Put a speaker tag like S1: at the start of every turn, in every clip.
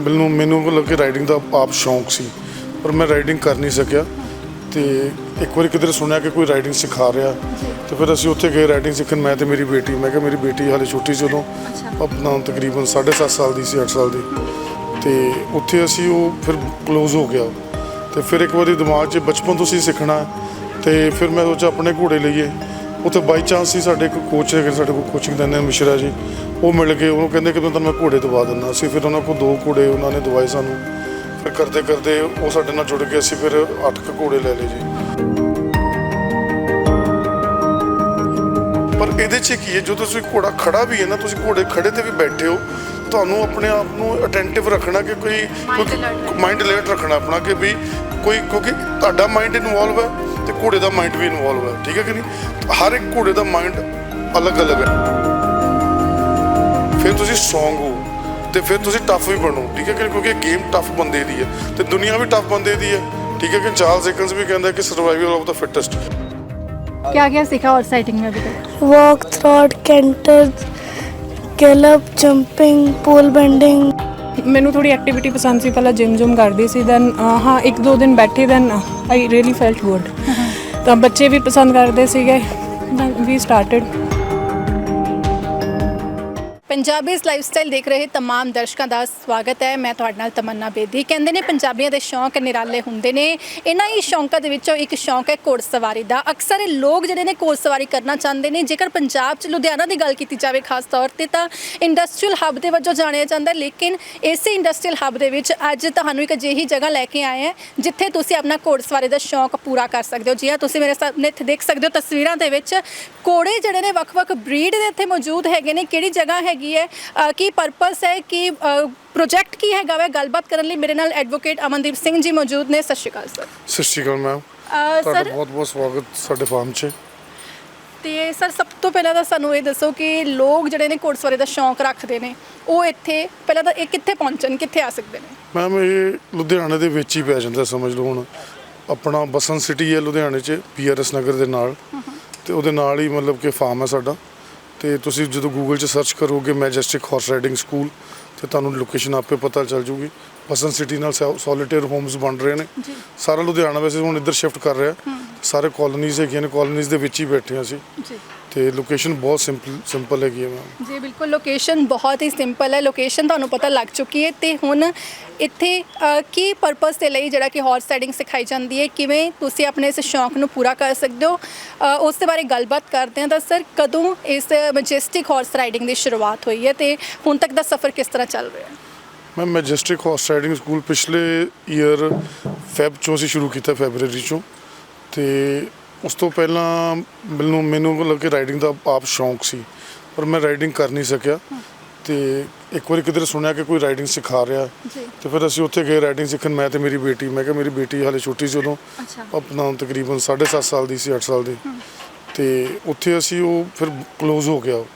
S1: ਮੈਨੂੰ ਮੈਨੂੰ ਮਤਲਬ ਕਿ ਰਾਈਡਿੰਗ ਦਾ ਆਪ ਸ਼ੌਂਕ ਸੀ ਪਰ ਮੈਂ ਰਾਈਡਿੰਗ ਕਰ ਨਹੀਂ ਸਕਿਆ ਤੇ ਇੱਕ ਵਾਰੀ ਕਿਧਰੇ ਸੁਣਿਆ ਕਿ ਕੋਈ ਰਾਈਡਿੰਗ ਸਿਖਾ ਰਿਹਾ ਤੇ ਫਿਰ ਅਸੀਂ ਉੱਥੇ ਗਏ ਰਾਈਡਿੰਗ ਸਿੱਖਣ ਮੈਂ ਤੇ ਮੇਰੀ ਬੇਟੀ ਮੈਂ ਕਿਹਾ ਮੇਰੀ ਬੇਟੀ ਹਾਲੇ ਛੋਟੀ ਸੀ ਉਦੋਂ ਆਪਣਾ ਤਕਰੀਬਨ 7.5 ਸਾਲ ਦੀ ਸੀ 8 ਸਾਲ ਦੀ। ਤੇ ਉੱਥੇ ਅਸੀਂ ਉਹ ਫਿਰ ক্লোਜ਼ ਹੋ ਗਿਆ। ਤੇ ਫਿਰ ਇੱਕ ਵਾਰੀ ਦਿਮਾਗ 'ਚ ਬਚਪਨ ਤੋਂ ਸੀ ਸਿੱਖਣਾ ਤੇ ਫਿਰ ਮੈਂ ਸੋਚਿਆ ਆਪਣੇ ਘੋੜੇ ਲਈਏ। ਉੱਥੇ ਬਾਈ ਚਾਂਸ ਸੀ ਸਾਡੇ ਇੱਕ ਕੋਚ ਹੈਗੇ ਸਾਡੇ ਕੋਲ ਕੋਚਿੰਗ ਦਿੰਦੇ ਨੇ ਮਿਸ਼ਰਾ ਜੀ। ਉਹ ਮਿਲ ਗਏ ਉਹਨੂੰ ਕਹਿੰਦੇ ਕਿ ਮੈਂ ਤੁਹਾਨੂੰ ਮੈਂ ਘੋੜੇ ਦਵਾ ਦਿੰਦਾ। ਅਸੀਂ ਫਿਰ ਉਹਨਾਂ ਕੋਲ ਦੋ ਘੋੜੇ ਉਹਨਾਂ ਨੇ ਦਵਾਏ ਸਾਨੂੰ। ਫਿਰ ਕਰਦੇ ਕਰਦੇ ਉਹ ਸਾਡੇ ਨਾਲ ਜੁੜ ਗਏ ਅਸੀਂ ਫਿਰ ਅੱਠ ਕੁ ਘੋੜੇ ਲੈ ਲਏ ਜੀ। ਪਰ ਇਹਦੇ 'ਚ ਕੀ ਹੈ ਜਦੋਂ ਤੁਸੀਂ ਘੋੜਾ ਖੜਾ ਵੀ ਹੈ ਨਾ ਤੁਸੀਂ ਘੋੜੇ ਖੜੇ ਤੇ ਵੀ ਬੈਠੇ ਹੋ ਤੁਹਾਨੂੰ ਆਪਣੇ ਆਪ ਨੂੰ ਅਟੈਂਟਿਵ ਰੱਖਣਾ ਕਿ ਕੋਈ ਮਾਈਂਡ ਅਲਰਟ ਰੱਖਣਾ ਆਪਣਾ ਕਿ ਵੀ ਕੋਈ ਕਿਉਂਕਿ ਤੁਹਾਡਾ ਮਾਈਂਡ ਇਨਵੋਲਵ ਹੈ ਤੇ ਘੋੜੇ ਦਾ ਮਾਈਂਡ ਵੀ ਇਨਵੋਲਵ ਹੈ ਠੀਕ ਹੈ ਕਿ ਨਹੀਂ ਹਰ ਇੱਕ ਘੋੜੇ ਦਾ ਮਾਈਂਡ ਅਲੱਗ-ਅਲੱਗ ਹੈ ਫਿਰ ਤੁਸੀਂ ਸਟਰੋਂਗ ਹੋ ਤੇ ਫਿਰ ਤੁਸੀਂ ਟਫ ਵੀ ਬਣੋ ਠੀਕ ਹੈ ਕਿ ਨਹੀਂ? ਕਿਉਂਕਿ ਗੇਮ ਟਫ ਬੰਦੇ ਦੀ ਹੈ ਤੇ ਦੁਨੀਆ ਵੀ ਟਫ ਬੰਦੇ ਦੀ ਹੈ ਠੀਕ ਹੈ ਕਿ ਚਾਰਲਸ ਏਕਨਸ ਵੀ ਕਹਿੰਦਾ ਕਿ ਸਰਵਾਈਵਲ ਆਫ ਦਾ ਫਿਟੈਸਟ
S2: क्या क्या सीखा हॉर्स राइडिंग में अभी तक
S3: walk, trot, canter, gallop, jumping, pole bending.
S4: ਮੈਨੂੰ ਥੋੜੀ ਐਕਟੀਵਿਟੀ ਪਸੰਦ ਸੀ ਪਹਿਲਾਂ ਜਿਮ ਜੁਮ ਕਰਦੀ ਸੀ ਦੈਨ ਹਾਂ ਇੱਕ ਦੋ ਦਿਨ ਬੈਠੀ then I really felt good ਤਾਂ ਬੱਚੇ ਵੀ ਪਸੰਦ ਕਰਦੇ ਸੀਗੇ ਵੀ ਸਟਾਰਟਡ
S2: ਪੰਜਾਬੀ ਲਾਈਫਸਟਾਈਲ ਦੇਖ ਰਹੇ तमाम ਦਰਸ਼ਕਾਂ ਦਾ ਸਵਾਗਤ ਹੈ ਮੈਂ ਤੁਹਾਡੇ ਨਾਲ ਤਮੰਨਾ ਬੇਦੀ ਕਹਿੰਦੇ ਨੇ ਪੰਜਾਬੀਆਂ ਦੇ ਸ਼ੌਂਕ ਨਿਰਾਲੇ ਹੁੰਦੇ ਨੇ ਇਹਨਾਂ ਹੀ ਸ਼ੌਂਕਾਂ ਦੇ ਵਿੱਚੋਂ ਇੱਕ ਸ਼ੌਂਕ ਹੈ ਘੋੜਸਵਾਰੀ ਦਾ ਅਕਸਰ ਇਹ ਲੋਕ ਜਿਹੜੇ ਨੇ ਘੋੜਸਵਾਰੀ ਕਰਨਾ ਚਾਹੁੰਦੇ ਨੇ ਜੇਕਰ ਪੰਜਾਬ 'ਚ ਲੁਧਿਆਣਾ ਦੀ ਗੱਲ ਕੀਤੀ ਜਾਵੇ ਖਾਸ ਤੌਰ ਤੇ ਤਾਂ ਇੰਡਸਟਰੀਅਲ ਹੱਬ ਦੇ ਵਜੋਂ ਜਾਣਿਆ ਜਾਂਦਾ ਹੈ, ਲੇਕਿਨ ਇਸੇ ਇੰਡਸਟਰੀਅਲ ਹੱਬ ਦੇ ਵਿੱਚ ਅੱਜ ਤੁਹਾਨੂੰ ਇੱਕ ਅਜਿਹੀ ਜਗ੍ਹਾ ਲੈ ਕੇ ਆਏ ਹਾਂ ਜਿੱਥੇ ਤੁਸੀਂ ਆਪਣਾ ਘੋੜਸਵਾਰੀ ਦਾ ਸ਼ੌਂਕ ਪੂਰਾ ਕਰ ਸਕਦੇ ਹੋ ਜੀ ਹਾਂ ਤੁਸੀਂ ਮੇਰੇ ਸਾਹਮਣੇ ਇੱਥੇ ਦੇਖ ਸਕਦੇ ਹੋ ਤਸਵੀਰਾਂ ਦੇ ਵਿੱਚ ਘੋੜੇ ਜਿਹੜੇ ਨੇ ਵੱਖ-ਵੱਖ ਬਰੀਡ ਦੇ ਇੱਥੇ ਮੌਜੂਦ ਹੈਗੇ ਨੇ ਕਿਹੜੀ ਜਗ੍ਹਾ ਹੈਗੀ ਹੈ। ਅ, ਕੀ ਪਰਪਸ ਹੈ ਕੀ ਪ੍ਰੋਜੈਕਟ ਕੀ ਹੈਗਾ ਵਾ? ਗੱਲਬਾਤ ਕਰਨ ਲਈ ਮੇਰੇ ਨਾਲ ਐਡਵੋਕੇਟ ਅਮਨਦੀਪ ਸਿੰਘ ਜੀ ਮੌਜੂਦ ਨੇ। ਸਤਿ ਸ਼੍ਰੀ ਅਕਾਲ ਸਰ
S1: ਸਤਿ ਸ਼੍ਰੀ ਅਕਾਲ ਮੈਮ
S2: ਅ,
S1: ਤੁਹਾਡਾ
S2: ਸਰ
S1: ਬਹੁਤ ਬਹੁਤ ਸਵਾਗਤ ਸਾਡੇ ਫਾਰਮ 'ਚ।
S2: ਤੇ ਸਰ ਸਭ ਤੋਂ ਪਹਿਲਾਂ ਤਾਂ ਸਾਨੂੰ ਇਹ ਦੱਸੋ ਕਿ ਲੋਕ ਜਿਹੜੇ ਨੇ ਘੋੜਸਵਾਰੀ ਦਾ ਸ਼ੌਂਕ ਰੱਖਦੇ ਨੇ ਉਹ ਇੱਥੇ ਪਹਿਲਾਂ ਤਾਂ ਇਹ ਕਿੱਥੇ ਪਹੁੰਚਣ ਕਿੱਥੇ ਆ ਸਕਦੇ ਨੇ?
S1: ਮੈਮ ਇਹ ਲੁਧਿਆਣੇ ਦੇ ਵਿੱਚ ਹੀ ਪੈ ਜਾਂਦਾ ਸਮਝ ਲਓ ਹੁਣ। ਆਪਣਾ ਬਸੰਤ ਸਿਟੀ ਹੈ ਲੁਧਿਆਣੇ 'ਚ ਪੀਆਰਐਸ ਨਗਰ ਦੇ ਨਾਲ। ਤੇ ਉਹਦੇ ਨਾਲ ਹੀ ਮਤਲਬ ਕਿ ਫਾਰਮ ਹੈ ਸਾਡਾ। ਤੇ ਤੁਸੀਂ ਜਦੋਂ ਗੂਗਲ 'ਚ ਸਰਚ ਕਰੋਗੇ ਮੈਜੈਸਟਿਕ ਹਾਰਸ ਰਾਈਡਿੰਗ ਸਕੂਲ ਤੇ ਤੁਹਾਨੂੰ ਲੋਕੇਸ਼ਨ ਆਪੇ ਪਤਾ ਚੱਲ ਜੂਗੀ। ਬਸੰਤ ਸਿਟੀ ਨਾਲ ਸੋਲੀਟੇਅਰ ਹੋਮਸ ਬਣ ਰਹੇ ਨੇ। ਸਾਰਾ ਲੁਧਿਆਣਾ ਵੈਸੇ ਹੁਣ ਇੱਧਰ ਸ਼ਿਫਟ ਕਰ ਰਿਹਾ। ਸਾਰੇ ਕਾਲੋਨੀਜ਼ ਹੈਗੀਆਂ ਨੇ ਕਾਲੋਨੀਜ਼ ਦੇ ਵਿੱਚ ਹੀ ਬੈਠੇ ਹਾਂ ਅਸੀਂ।
S2: ਜੀ।
S1: ਤੇ ਲੋਕੇਸ਼ਨ ਬਹੁਤ ਸਿੰਪਲ ਸਿੰਪਲ ਹੈਗੀ ਹੈ ਮੈਮ
S2: ਜੀ ਬਿਲਕੁਲ ਲੋਕੇਸ਼ਨ ਬਹੁਤ ਹੀ ਸਿੰਪਲ ਹੈ। ਲੋਕੇਸ਼ਨ ਤੁਹਾਨੂੰ ਪਤਾ ਲੱਗ ਚੁੱਕੀ ਹੈ ਤੇ ਹੁਣ ਇੱਥੇ ਅ, ਕੀ ਪਰਪਸ ਦੇ ਲਈ ਜਿਹੜਾ ਕਿ ਹਾਰਸ ਰਾਈਡਿੰਗ ਸਿਖਾਈ ਜਾਂਦੀ ਹੈ? ਕਿਵੇਂ ਤੁਸੀਂ ਆਪਣੇ ਇਸ ਸ਼ੌਂਕ ਨੂੰ ਪੂਰਾ ਕਰ ਸਕਦੇ ਹੋ? ਅ, ਉਸ ਦੇ ਬਾਰੇ ਗੱਲਬਾਤ ਕਰਦੇ ਹਾਂ ਤਾਂ ਸਰ ਕਦੋਂ ਇਸ ਮੈਜੈਸਟਿਕ ਹਾਰਸ ਰਾਈਡਿੰਗ ਦੀ ਸ਼ੁਰੂਆਤ ਹੋਈ ਹੈ ਤੇ ਹੁਣ ਤੱਕ ਦਾ ਸਫ਼ਰ ਕਿਸ ਤਰ੍ਹਾਂ ਚੱਲ ਰਿਹਾ ਹੈ?
S1: ਮੈਂ ਮੈਜੈਸਟਿਕ ਹਾਰਸ ਰਾਈਡਿੰਗ ਸਕੂਲ ਪਿਛਲੇ ਈਅਰ ਫੈਬ ਚੋਂ ਅਸੀਂ ਸ਼ੁਰੂ ਕੀਤਾ ਫੈਬਰੂਰੀ ਚੋਂ। ਤੇ ਉਸ ਤੋਂ ਪਹਿਲਾਂ ਮੈਨੂੰ ਮੈਨੂੰ ਮਤਲਬ ਕਿ ਰਾਈਡਿੰਗ ਦਾ ਆਪ ਸ਼ੌਂਕ ਸੀ ਪਰ ਮੈਂ ਰਾਈਡਿੰਗ ਕਰ ਨਹੀਂ ਸਕਿਆ। ਤੇ ਇੱਕ ਵਾਰੀ ਕਿਧਰੇ ਸੁਣਿਆ ਕਿ ਕੋਈ ਰਾਈਡਿੰਗ ਸਿਖਾ ਰਿਹਾ ਤੇ ਫਿਰ ਅਸੀਂ ਉੱਥੇ ਗਏ ਰਾਈਡਿੰਗ ਸਿੱਖਣ। ਮੈਂ ਤੇ ਮੇਰੀ ਬੇਟੀ ਮੈਂ ਕਿਹਾ ਮੇਰੀ ਬੇਟੀ ਹਾਲੇ ਛੋਟੀ ਸੀ ਉਦੋਂ। ਆਪਣਾ ਤਕਰੀਬਨ 7.5 ਸਾਲ ਦੀ ਸੀ 8 ਸਾਲ ਦੀ। ਤੇ ਉੱਥੇ ਅਸੀਂ ਉਹ ਫਿਰ ক্লোਜ਼ ਹੋ ਗਿਆ। ਉਹ।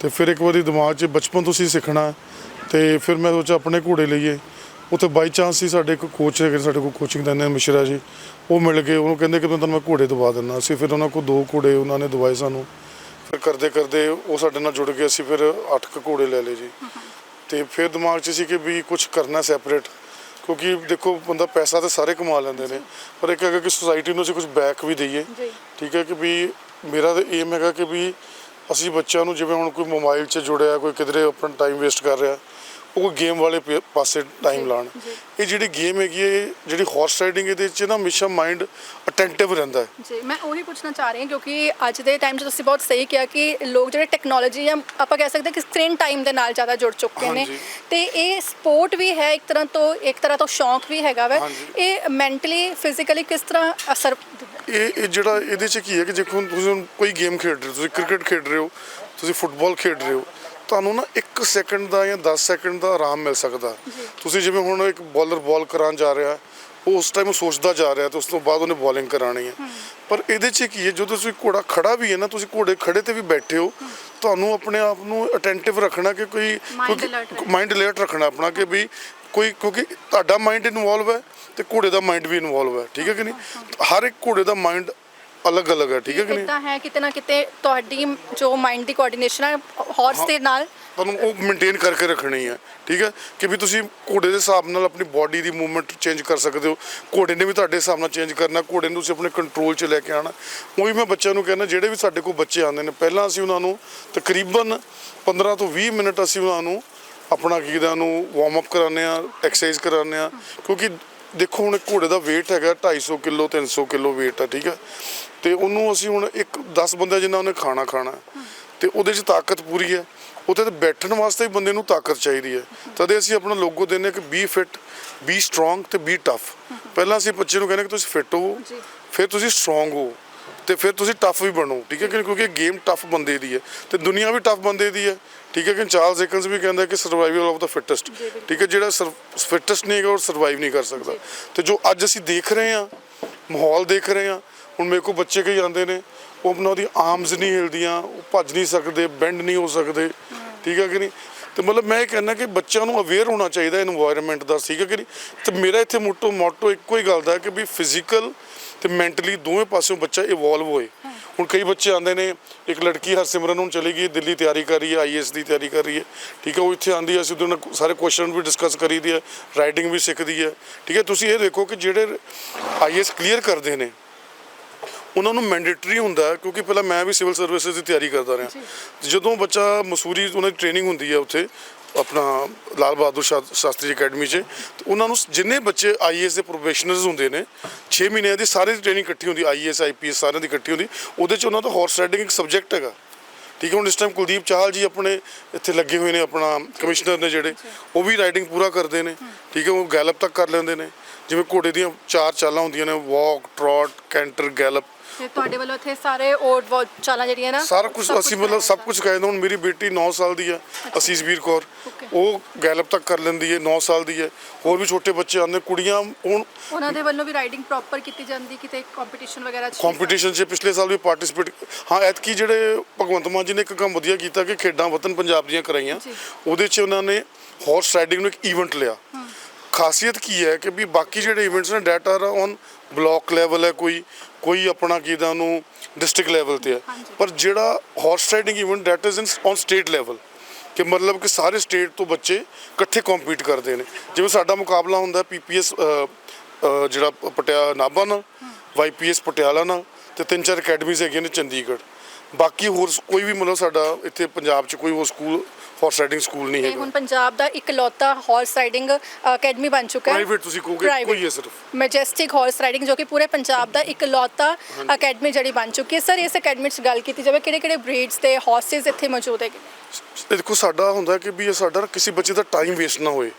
S1: ਤੇ ਫਿਰ ਇੱਕ ਵਾਰੀ ਦਿਮਾਗ 'ਚ ਬਚਪਨ ਤੋਂ ਸੀ ਸਿੱਖਣਾ ਤੇ ਫਿਰ ਮੈਂ ਸੋਚਿਆ ਆਪਣੇ ਘੋੜੇ ਲਈਏ। ਉੱਥੇ ਬਾਈ ਚਾਂਸ ਸੀ ਸਾਡੇ ਇੱਕ ਕੋਚ ਹੈਗੇ ਸਾਡੇ ਕੋਲ ਕੋਚਿੰਗ ਦਿੰਦੇ ਨੇ ਮਿਸ਼ਰਾ ਜੀ। ਉਹ ਮਿਲ ਗਏ ਉਹਨੂੰ ਕਹਿੰਦੇ ਕਿ ਮੈਂ ਤੁਹਾਨੂੰ ਮੈਂ ਘੋੜੇ ਦਵਾ ਦਿੰਦਾ। ਅਸੀਂ ਫਿਰ ਉਹਨਾਂ ਕੋਲ ਦੋ ਘੋੜੇ ਉਹਨਾਂ ਨੇ ਦਵਾਏ ਸਾਨੂੰ। ਫਿਰ ਕਰਦੇ ਕਰਦੇ ਉਹ ਸਾਡੇ ਨਾਲ ਜੁੜ ਗਏ ਅਸੀਂ ਫਿਰ ਅੱਠ ਕੁ ਘੋੜੇ ਲੈ ਲਏ ਜੀ। ਤੇ ਫਿਰ ਦਿਮਾਗ 'ਚ ਸੀ ਕਿ ਵੀ ਕੁਝ ਕਰਨਾ ਸੈਪਰੇਟ ਕਿਉਂਕਿ ਦੇਖੋ ਬੰਦਾ ਪੈਸਾ ਤਾਂ ਸਾਰੇ ਕਮਾ ਲੈਂਦੇ ਨੇ। ਪਰ ਇੱਕ ਹੈਗਾ ਕਿ ਸੁਸਾਇਟੀ ਨੂੰ ਅਸੀਂ ਕੁਝ ਬੈਕ ਵੀ ਦਈਏ। ਠੀਕ ਹੈ ਕਿ ਵੀ ਮੇਰਾ ਤਾਂ ਏਮ ਹੈਗਾ ਕਿ ਵੀ ਅਸੀਂ ਬੱਚਿਆਂ ਨੂੰ ਜਿਵੇਂ ਹੁਣ ਕੋਈ ਮੋਬਾਈਲ 'ਚ ਜੁੜਿਆ ਕੋਈ ਕਿਧਰੇ ਆਪਣਾ ਟਾਈਮ ਵੇਸਟ ਕਰ ਰਿਹਾ ਉਹ ਗੇਮ ਵਾਲੇ ਪੇ- ਪਾਸੇ ਟਾਈਮ ਲਾਣ ਇਹ ਜਿਹੜੀ ਗੇਮ ਹੈਗੀ ਹੈ ਇਹ ਜਿਹੜੀ ਹਾਰਸ ਰਾਈਡਿੰਗ ਇਹਦੇ 'ਚ ਨਾ ਹਮੇਸ਼ਾ ਮਾਈਂਡ ਅਟੈਂਟਿਵ ਰਹਿੰਦਾ ਹੈ
S2: ਜੀ ਮੈਂ ਉਹੀ ਪੁੱਛਣਾ ਚਾਹ ਰਹੀ ਹਾਂ ਕਿਉਂਕਿ ਅੱਜ ਦੇ ਟਾਈਮ 'ਚ ਤੁਸੀਂ ਬਹੁਤ ਸਹੀ ਕਿਹਾ ਕਿ ਲੋਕ ਜਿਹੜੇ ਟੈਕਨੋਲੋਜੀ ਜਾਂ ਆਪਾਂ ਕਹਿ ਸਕਦੇ ਕਿ ਸਕਰੀਨ ਟਾਈਮ ਦੇ ਨਾਲ ਜ਼ਿਆਦਾ ਜੁੜ ਚੁੱਕੇ ਨੇ
S1: ਹਾਂਜੀ।
S2: ਤੇ ਇਹ ਸਪੋਰਟ ਵੀ ਹੈ ਇੱਕ ਤਰ੍ਹਾਂ ਤੋਂ ਇੱਕ ਤਰ੍ਹਾਂ ਤੋਂ ਸ਼ੌਂਕ ਵੀ ਹੈਗਾ ਵੈ
S1: ਹਾਂਜੀ।
S2: ਇਹ ਮੈਂਟਲੀ ਫਿਜ਼ੀਕਲੀ ਕਿਸ ਤਰ੍ਹਾਂ ਅਸਰ?
S1: ਇਹ ਇਹ ਜਿਹੜਾ ਇਹਦੇ 'ਚ ਕੀ ਹੈ ਕਿ ਦੇਖੋ ਹੁਣ ਤੁਸੀਂ ਹੁਣ ਕੋਈ ਗੇਮ ਖੇਡ ਰਹੇ ਹੋ ਤੁਸੀਂ ਕ੍ਰਿਕਟ ਖੇਡ ਰਹੇ ਹੋ ਤੁਸੀਂ ਫੁੱਟਬਾਲ ਖੇਡ ਰਹੇ ਹੋ ਤੁਹਾਨੂੰ ਨਾ 1 ਸੈਕਿੰਡ ਦਾ ਜਾਂ 10 ਸੈਕਿੰਡ ਦਾ ਆਰਾਮ ਮਿਲ ਸਕਦਾ। ਤੁਸੀਂ ਜਿਵੇਂ ਹੁਣ ਇੱਕ ਬੋਲਰ ਬਾਲ ਕਰਾਉਣ ਜਾ ਰਿਹਾ ਉਹ ਉਸ ਟਾਈਮ ਸੋਚਦਾ ਜਾ ਰਿਹਾ ਤੇ ਉਸ ਤੋਂ ਬਾਅਦ ਉਹਨੇ ਬੋਲਿੰਗ ਕਰਾਣੀ ਹੈ। ਪਰ ਇਹਦੇ 'ਚ ਕੀ ਹੈ ਜਦੋਂ ਤੁਸੀਂ ਘੋੜਾ ਖੜਾ ਵੀ ਹੈ ਨਾ ਤੁਸੀਂ ਘੋੜੇ ਖੜੇ ਤੇ ਵੀ ਬੈਠੇ ਹੋ ਤੁਹਾਨੂੰ ਆਪਣੇ ਆਪ ਨੂੰ ਅਟੈਂਟਿਵ ਰੱਖਣਾ ਕਿ ਕੋਈ। ਮਾਈਂਡ ਅਲਰਟ ਰੱਖਣਾ। ਆਪਣਾ ਕਿ ਵੀ ਕੋਈ ਕਿਉਂਕਿ ਤੁਹਾਡਾ ਮਾਈਂਡ ਇਨਵੋਲਵ ਹੈ ਤੇ ਘੋੜੇ ਦਾ ਮਾਈਂਡ ਵੀ ਇਨਵੋਲਵ ਹੈ ਠੀਕ ਹੈ ਕਿ ਨਹੀਂ? ਹਰ ਇੱਕ ਘੋੜੇ ਦਾ ਮਾਈਂਡ ਅਲੱਗ-ਅਲੱਗ ਹੈ ਠੀਕ ਹੈ ਕਿ ਨਹੀਂ?
S2: ਇਦਾਂ ਹੈ ਕਿਤੇ ਨਾ ਕਿਤੇ ਤੁਹਾਡੀ ਜੋ ਮਾਈਂਡ ਦੀ ਕੋਆਰਡੀਨੇਸ਼ਨ ਹੈ ਹਾਰਸ ਦੇ ਨਾਲ।
S1: ਤੁਹਾਨੂੰ ਉਹ ਮੇਨਟੇਨ ਕਰਕੇ ਰੱਖਣੀ ਹੈ ਠੀਕ ਹੈ? ਕਿ ਵੀ ਤੁਸੀਂ ਘੋੜੇ ਦੇ ਹਿਸਾਬ ਨਾਲ ਆਪਣੀ ਬਾਡੀ ਦੀ ਮੂਵਮੈਂਟ ਚੇਂਜ ਕਰ ਸਕਦੇ ਹੋ। ਘੋੜੇ ਨੇ ਵੀ ਤੁਹਾਡੇ ਹਿਸਾਬ ਨਾਲ ਚੇਂਜ ਕਰਨਾ ਘੋੜੇ ਨੂੰ ਤੁਸੀਂ ਆਪਣੇ ਕੰਟਰੋਲ 'ਚ ਲੈ ਕੇ ਆਣਾ ਉਹੀ ਮੈਂ ਬੱਚਿਆਂ ਨੂੰ ਕਹਿੰਦਾ ਜਿਹੜੇ ਵੀ ਸਾਡੇ ਕੋਲ ਬੱਚੇ ਆਉਂਦੇ ਨੇ ਪਹਿਲਾਂ ਅਸੀਂ ਉਹਨਾਂ ਨੂੰ ਤਕਰੀਬਨ 15 ਤੋਂ 20 ਮਿੰਟ ਅਸੀਂ ਉਹਨਾਂ ਨੂੰ ਆਪਣਾ ਕੀ ਦਾ ਨੂੰ ਵਾਰਮ ਅਪ ਕਰਾਉਂਦੇ ਆ ਐਕਸਰਸਾਈਜ਼ ਕਰਾਉਂਦੇ ਆ ਕਿਉਂਕਿ ਦੇਖੋ ਹੁਣ ਘੋੜੇ ਦਾ weight ਹੈਗਾ 250 ਕਿਲੋ 300 ਕਿਲੋ weight ਆ ਠੀਕ ਹੈ ਤੇ ਉਹਨੂੰ ਅਸੀਂ ਹੁਣ ਇੱਕ 10 ਬੰਦਿਆਂ ਜਿੰਨਾ ਉਹਨੇ ਖਾਣਾ ਖਾਣਾ। ਤੇ ਉਹਦੇ 'ਚ ਤਾਕਤ ਪੂਰੀ ਹੈ ਉੱਥੇ ਤੇ ਬੈਠਣ ਵਾਸਤੇ ਹੀ ਬੰਦੇ ਨੂੰ ਤਾਕਤ ਚਾਹੀਦੀ ਹੈ ਤਦੇ ਅਸੀਂ ਆਪਣਾ ਲੋਗੋ ਹਾਂ ਕਿ ਬੀ ਫਿਟ ਬੀ ਸਟਰੋਂਗ ਤੇ ਬੀ ਟਫ ਪਹਿਲਾਂ ਅਸੀਂ ਬੱਚੇ ਨੂੰ ਕਹਿੰਦੇ ਕਿ ਤੁਸੀਂ ਫਿਟ ਹੋ। ਫਿਰ ਤੁਸੀਂ ਸਟਰੋਂਗ ਹੋ। ਤੇ ਫਿਰ ਤੁਸੀਂ ਟਫ ਵੀ ਬਣੋ ਠੀਕ ਹੈ ਕਿ ਕਿਉਂਕਿ ਗੇਮ ਟਫ ਬੰਦੇ ਦੀ ਹੈ ਤੇ ਦੁਨੀਆ ਵੀ ਟਫ ਬੰਦੇ ਦੀ ਹੈ ਠੀਕ ਹੈ ਕਿ ਚਾਰਲਸ ਏਕਨਸ ਵੀ ਕਹਿੰਦਾ ਕਿ ਸਰਵਾਈਵਲ ਆਫ ਦਾ ਫਿਟੈਸਟ ਠੀਕ ਹੈ ਜਿਹੜਾ ਫਿਟੈਸਟ ਨਹੀਂ ਹੈਗਾ ਉਹ ਸਰਵਾਈਵ ਨਹੀਂ ਕਰ ਸਕਦਾ। ਤੇ ਜੋ ਅੱਜ ਅਸੀਂ ਦੇਖ ਰਹੇ ਹਾਂ ਮਾਹੌਲ ਦੇਖ ਰਹੇ ਹਾਂ ਹੁਣ ਮੇਰੇ ਕੋਲ ਬੱਚੇ ਕਈ ਆਉਂਦੇ ਨੇ ਉਹ ਆਪਣਾ ਉਹਦੀ ਆਰਮਸ ਨਹੀਂ ਹਿਲਦੀਆਂ ਉਹ ਭੱਜ ਨਹੀਂ ਸਕਦੇ ਬੈਂਡ ਨਹੀਂ ਹੋ ਸਕਦੇ ਠੀਕ ਹੈ ਕਿ ਨਹੀਂ? ਤੇ ਮਤਲਬ ਮੈਂ ਇਹ ਕਹਿੰਦਾ ਕਿ ਬੱਚਿਆਂ ਨੂੰ ਅਵੇਅਰ ਹੋਣਾ ਚਾਹੀਦਾ এনवायरमेंट ਦਾ, ਠੀਕ ਹੈ ਕਿ ਨਹੀਂ? ਤੇ ਮੇਰਾ ਇੱਥੇ ਮੋਟੋ ਮੋਟੋ ਇੱਕੋ ਹੀ ਗੱਲ ਦਾ ਕਿ ਵੀ ਫਿਜ਼ੀਕਲ ਤੇ ਮੈਂਟਲੀ ਦੋਵੇਂ ਪਾਸਿਓਂ ਬੱਚਾ ਇਵੋਲਵ ਹੋਏ ਹੁਣ ਕਈ ਬੱਚੇ ਆਉਂਦੇ ਨੇ, ਇੱਕ ਲੜਕੀ ਹਰਸਿਮਰਨ ਹੁਣ ਚਲੀ ਗਈ, ਦਿੱਲੀ ਤਿਆਰੀ ਕਰ ਰਹੀ ਹੈ ਆਈਐਸ ਦੀ ਤਿਆਰੀ ਕਰ ਰਹੀ ਹੈ, ਠੀਕ ਹੈ, ਉਹ ਇੱਥੇ ਆਂਦੀ ਹੈ, ਅਸੀਂ ਉਹਦੇ ਨਾਲ ਸਾਰੇ ਕੁਐਸਚਨ ਵੀ ਡਿਸਕਸ ਕਰੀਦੀ ਹੈ ਰਾਈਡਿੰਗ ਵੀ ਸਿੱਖਦੀ ਹੈ, ਠੀਕ ਹੈ, ਤੁਸੀਂ ਇਹ ਦੇਖੋ ਕਿ ਜਿਹੜੇ ਆਈਐਸ ਕਲੀਅਰ ਕਰਦੇ ਨੇ ਉਹਨਾਂ ਨੂੰ ਮੈਂਡੇਟਰੀ ਹੁੰਦਾ ਕਿਉਂਕਿ ਪਹਿਲਾਂ ਮੈਂ ਵੀ ਸਿਵਲ ਸਰਵਿਸਿਜ਼ ਦੀ ਤਿਆਰੀ ਕਰਦਾ ਰਿਹਾ। ਜਦੋਂ ਬੱਚਾ ਮਸੂਰੀ ਉਹਨਾਂ ਦੀ ਟ੍ਰੇਨਿੰਗ ਹੁੰਦੀ ਹੈ ਉੱਥੇ ਆਪਣਾ ਲਾਲ ਬਹਾਦੁਰ ਸ਼ਾਸਤਰੀ ਅਕੈਡਮੀ 'ਚ ਉਹਨਾਂ ਨੂੰ ਜਿੰਨੇ ਬੱਚੇ ਆਈਏਐਸ ਦੇ ਪ੍ਰੋਫੈਸ਼ਨਲਸ ਹੁੰਦੇ ਨੇ 6 ਮਹੀਨਿਆਂ ਦੀ ਸਾਰੇ ਦੀ ਟ੍ਰੇਨਿੰਗ ਇਕੱਠੀ ਹੁੰਦੀ ਆਈਏਐਸ ਆਈਪੀਐਸ ਸਾਰਿਆਂ ਦੀ ਇਕੱਠੀ ਹੁੰਦੀ ਉਹਦੇ 'ਚ ਉਹਨਾਂ ਦਾ ਹਾਰਸ ਰਾਈਡਿੰਗ ਇੱਕ ਸਬਜੈਕਟ ਹੈਗਾ। ਠੀਕ ਹੈ ਹੁਣ ਇਸ ਟਾਈਮ ਕੁਲਦੀਪ ਚਾਹਲ ਜੀ ਆਪਣੇ ਇੱਥੇ ਲੱਗੇ ਹੋਏ ਨੇ ਆਪਣਾ ਕਮਿਸ਼ਨਰ ਨੇ ਜਿਹੜੇ ਉਹ ਵੀ ਰਾਈਡਿੰਗ ਪੂਰਾ ਕਰਦੇ ਨੇ। ਠੀਕ ਹੈ ਉਹ ਗੈਲਪ ਤੱਕ ਕਰ ਲੈਂਦੇ ਨੇ। ਜਿਵੇਂ ਘੋੜੇ ਦੀਆਂ ਚਾਰ ਚਾਲਾਂ ਹੁੰਦੀਆਂ ਨੇ ਵਾਕ ਟ੍ਰॉट ਕੈਂਟਰ ਗੈਲਪ
S2: ਤੇ ਤੁਹਾਡੇ ਵੱਲੋਂ ਇੱਥੇ ਸਾਰੇ ਓਡ ਵਾਚ ਚਾਲਾਂ ਜਿਹੜੀਆਂ ਨਾ
S1: ਸਾਰਾ ਕੁਝ ਅਸੀਂ ਮਤਲਬ ਸਭ ਕੁਝ ਕਹਿੰਦੇ ਹੁਣ ਮੇਰੀ ਬੇਟੀ 9 ਸਾਲ ਦੀ ਹੈ ਅਸੀਸਵੀਰ ਕੌਰ. ਉਹ ਗੈਲਪ ਤੱਕ ਕਰ ਲੈਂਦੀ ਹੈ 9 ਸਾਲ ਦੀ ਹੈ। ਹੋਰ ਵੀ ਛੋਟੇ ਬੱਚੇ ਆਉਂਦੇ ਕੁੜੀਆਂ ਹੁਣ
S2: ਉਹਨਾਂ ਦੇ ਵੱਲੋਂ ਵੀ ਰਾਈਡਿੰਗ ਪ੍ਰੋਪਰ ਕੀਤੀ ਜਾਂਦੀ ਕਿਤੇ ਕੰਪੀਟੀਸ਼ਨ ਵਗੈਰਾ ਚ
S1: ਕੰਪੀਟੀਸ਼ਨ 'ਚ ਪਿਛਲੇ ਸਾਲ ਵੀ ਪਾਰਟਿਸਿਪੇਟ ਹਾਂ ਐਤਕੀ ਜਿਹੜੇ ਭਗਵੰਤ ਮਾਨ ਜੀ ਨੇ ਇੱਕ ਕੰਮ ਵਧੀਆ ਕੀਤਾ ਕਿ ਖੇਡਾਂ ਵਤਨ ਪੰਜਾਬ ਦੀਆਂ ਕਰਾਈਆਂ। ਉਹਦੇ 'ਚ ਉਹਨਾਂ ਨੇ ਹਾਰਸ ਰਾਈਡਿੰਗ ਨੂੰ ਇੱਕ ਇਵੈਂਟ ਲਿਆ। ਖਾਸੀਅਤ ਕੀ ਹੈ ਕਿ ਵੀ ਬਾਕੀ ਜਿਹੜੇ ਇਵੈਂਟਸ ਨੇ ਡਾਟਾ ਔਨ ਬਲਾਕ ਲੈਵਲ ਹੈ ਕੋਈ ਕੋਈ ਆਪਣਾ ਕੀ ਦਾ ਉਹਨੂੰ ਡਿਸਟ੍ਰਿਕਟ ਲੈਵਲ ਤੇ ਹੈ। ਪਰ ਜਿਹੜਾ horse riding event that is in on state level ਕਿ ਮਤਲਬ ਕਿ ਸਾਰੇ ਸਟੇਟ ਤੋਂ ਬੱਚੇ ਇਕੱਠੇ ਕੰਪੀਟ ਕਰਦੇ ਨੇ। ਜਿਵੇਂ ਸਾਡਾ ਮੁਕਾਬਲਾ ਹੁੰਦਾ ਪੀਪੀਐਸ ਜਿਹੜਾ ਪਟਿਆ ਨਾਭਾ ਨਾਲ ਵਾਈਪੀਐਸ ਪਟਿਆਲਾ ਨਾਲ ਤੇ ਤਿੰਨ ਚਾਰ ਅਕੈਡਮੀਜ਼ ਹੈਗੀਆਂ ਨੇ ਚੰਡੀਗੜ੍ਹ। ਬਾਕੀ ਹੋਰ ਕੋਈ ਵੀ ਮਤਲਬ ਸਾਡਾ ਇੱਥੇ ਪੰਜਾਬ 'ਚ ਕੋਈ ਹੋਰ ਸਕੂਲ ਹਾਰਸ ਰਾਈਡਿੰਗ ਸਕੂਲ ਨਹੀਂ
S2: ਤੇ
S1: ਹੈਗਾ।
S2: ਹੁਣ ਪੰਜਾਬ ਦਾ ਇਕਲੌਤਾ ਹਾਰਸ ਰਾਈਡਿੰਗ ਅਕੈਡਮੀ ਬਣ ਚੁੱਕਾ ਹੈ।
S1: ਪ੍ਰਾਈਵੇਟ ਤੁਸੀਂ ਕਹੋਗੇ। ਕੋਈ ਹੈ ਸਿਰਫ?
S2: ਮੈਜੈਸਟਿਕ ਹਾਰਸ ਰਾਈਡਿੰਗ ਜੋ ਕਿ ਪੂਰੇ ਪੰਜਾਬ ਦਾ ਇਕਲੌਤਾ ਅਕੈਡਮੀ ਜਿਹੜੀ ਬਣ ਚੁੱਕੀ ਹੈ। ਸਰ ਇਸ ਅਕੈਡਮੀ 'ਚ ਗੱਲ ਕੀਤੀ ਜਾਵੇ ਕਿਹੜੇ ਕਿਹੜੇ ਬਰੀਡਸ ਤੇ ਹਾਰਸਸ ਇੱਥੇ ਮੌਜੂਦ ਹੈਗੇ?
S1: ਇਹ ਦੇਖੋ ਸਾਡਾ ਹੁੰਦਾ ਕਿ ਵੀ ਇਹ ਸਾਡਾ ਨਾ ਕਿਸੇ ਬੱਚੇ ਦਾ ਟਾਈਮ ਵੇਸਟ ਨਾ ਹੋਏ।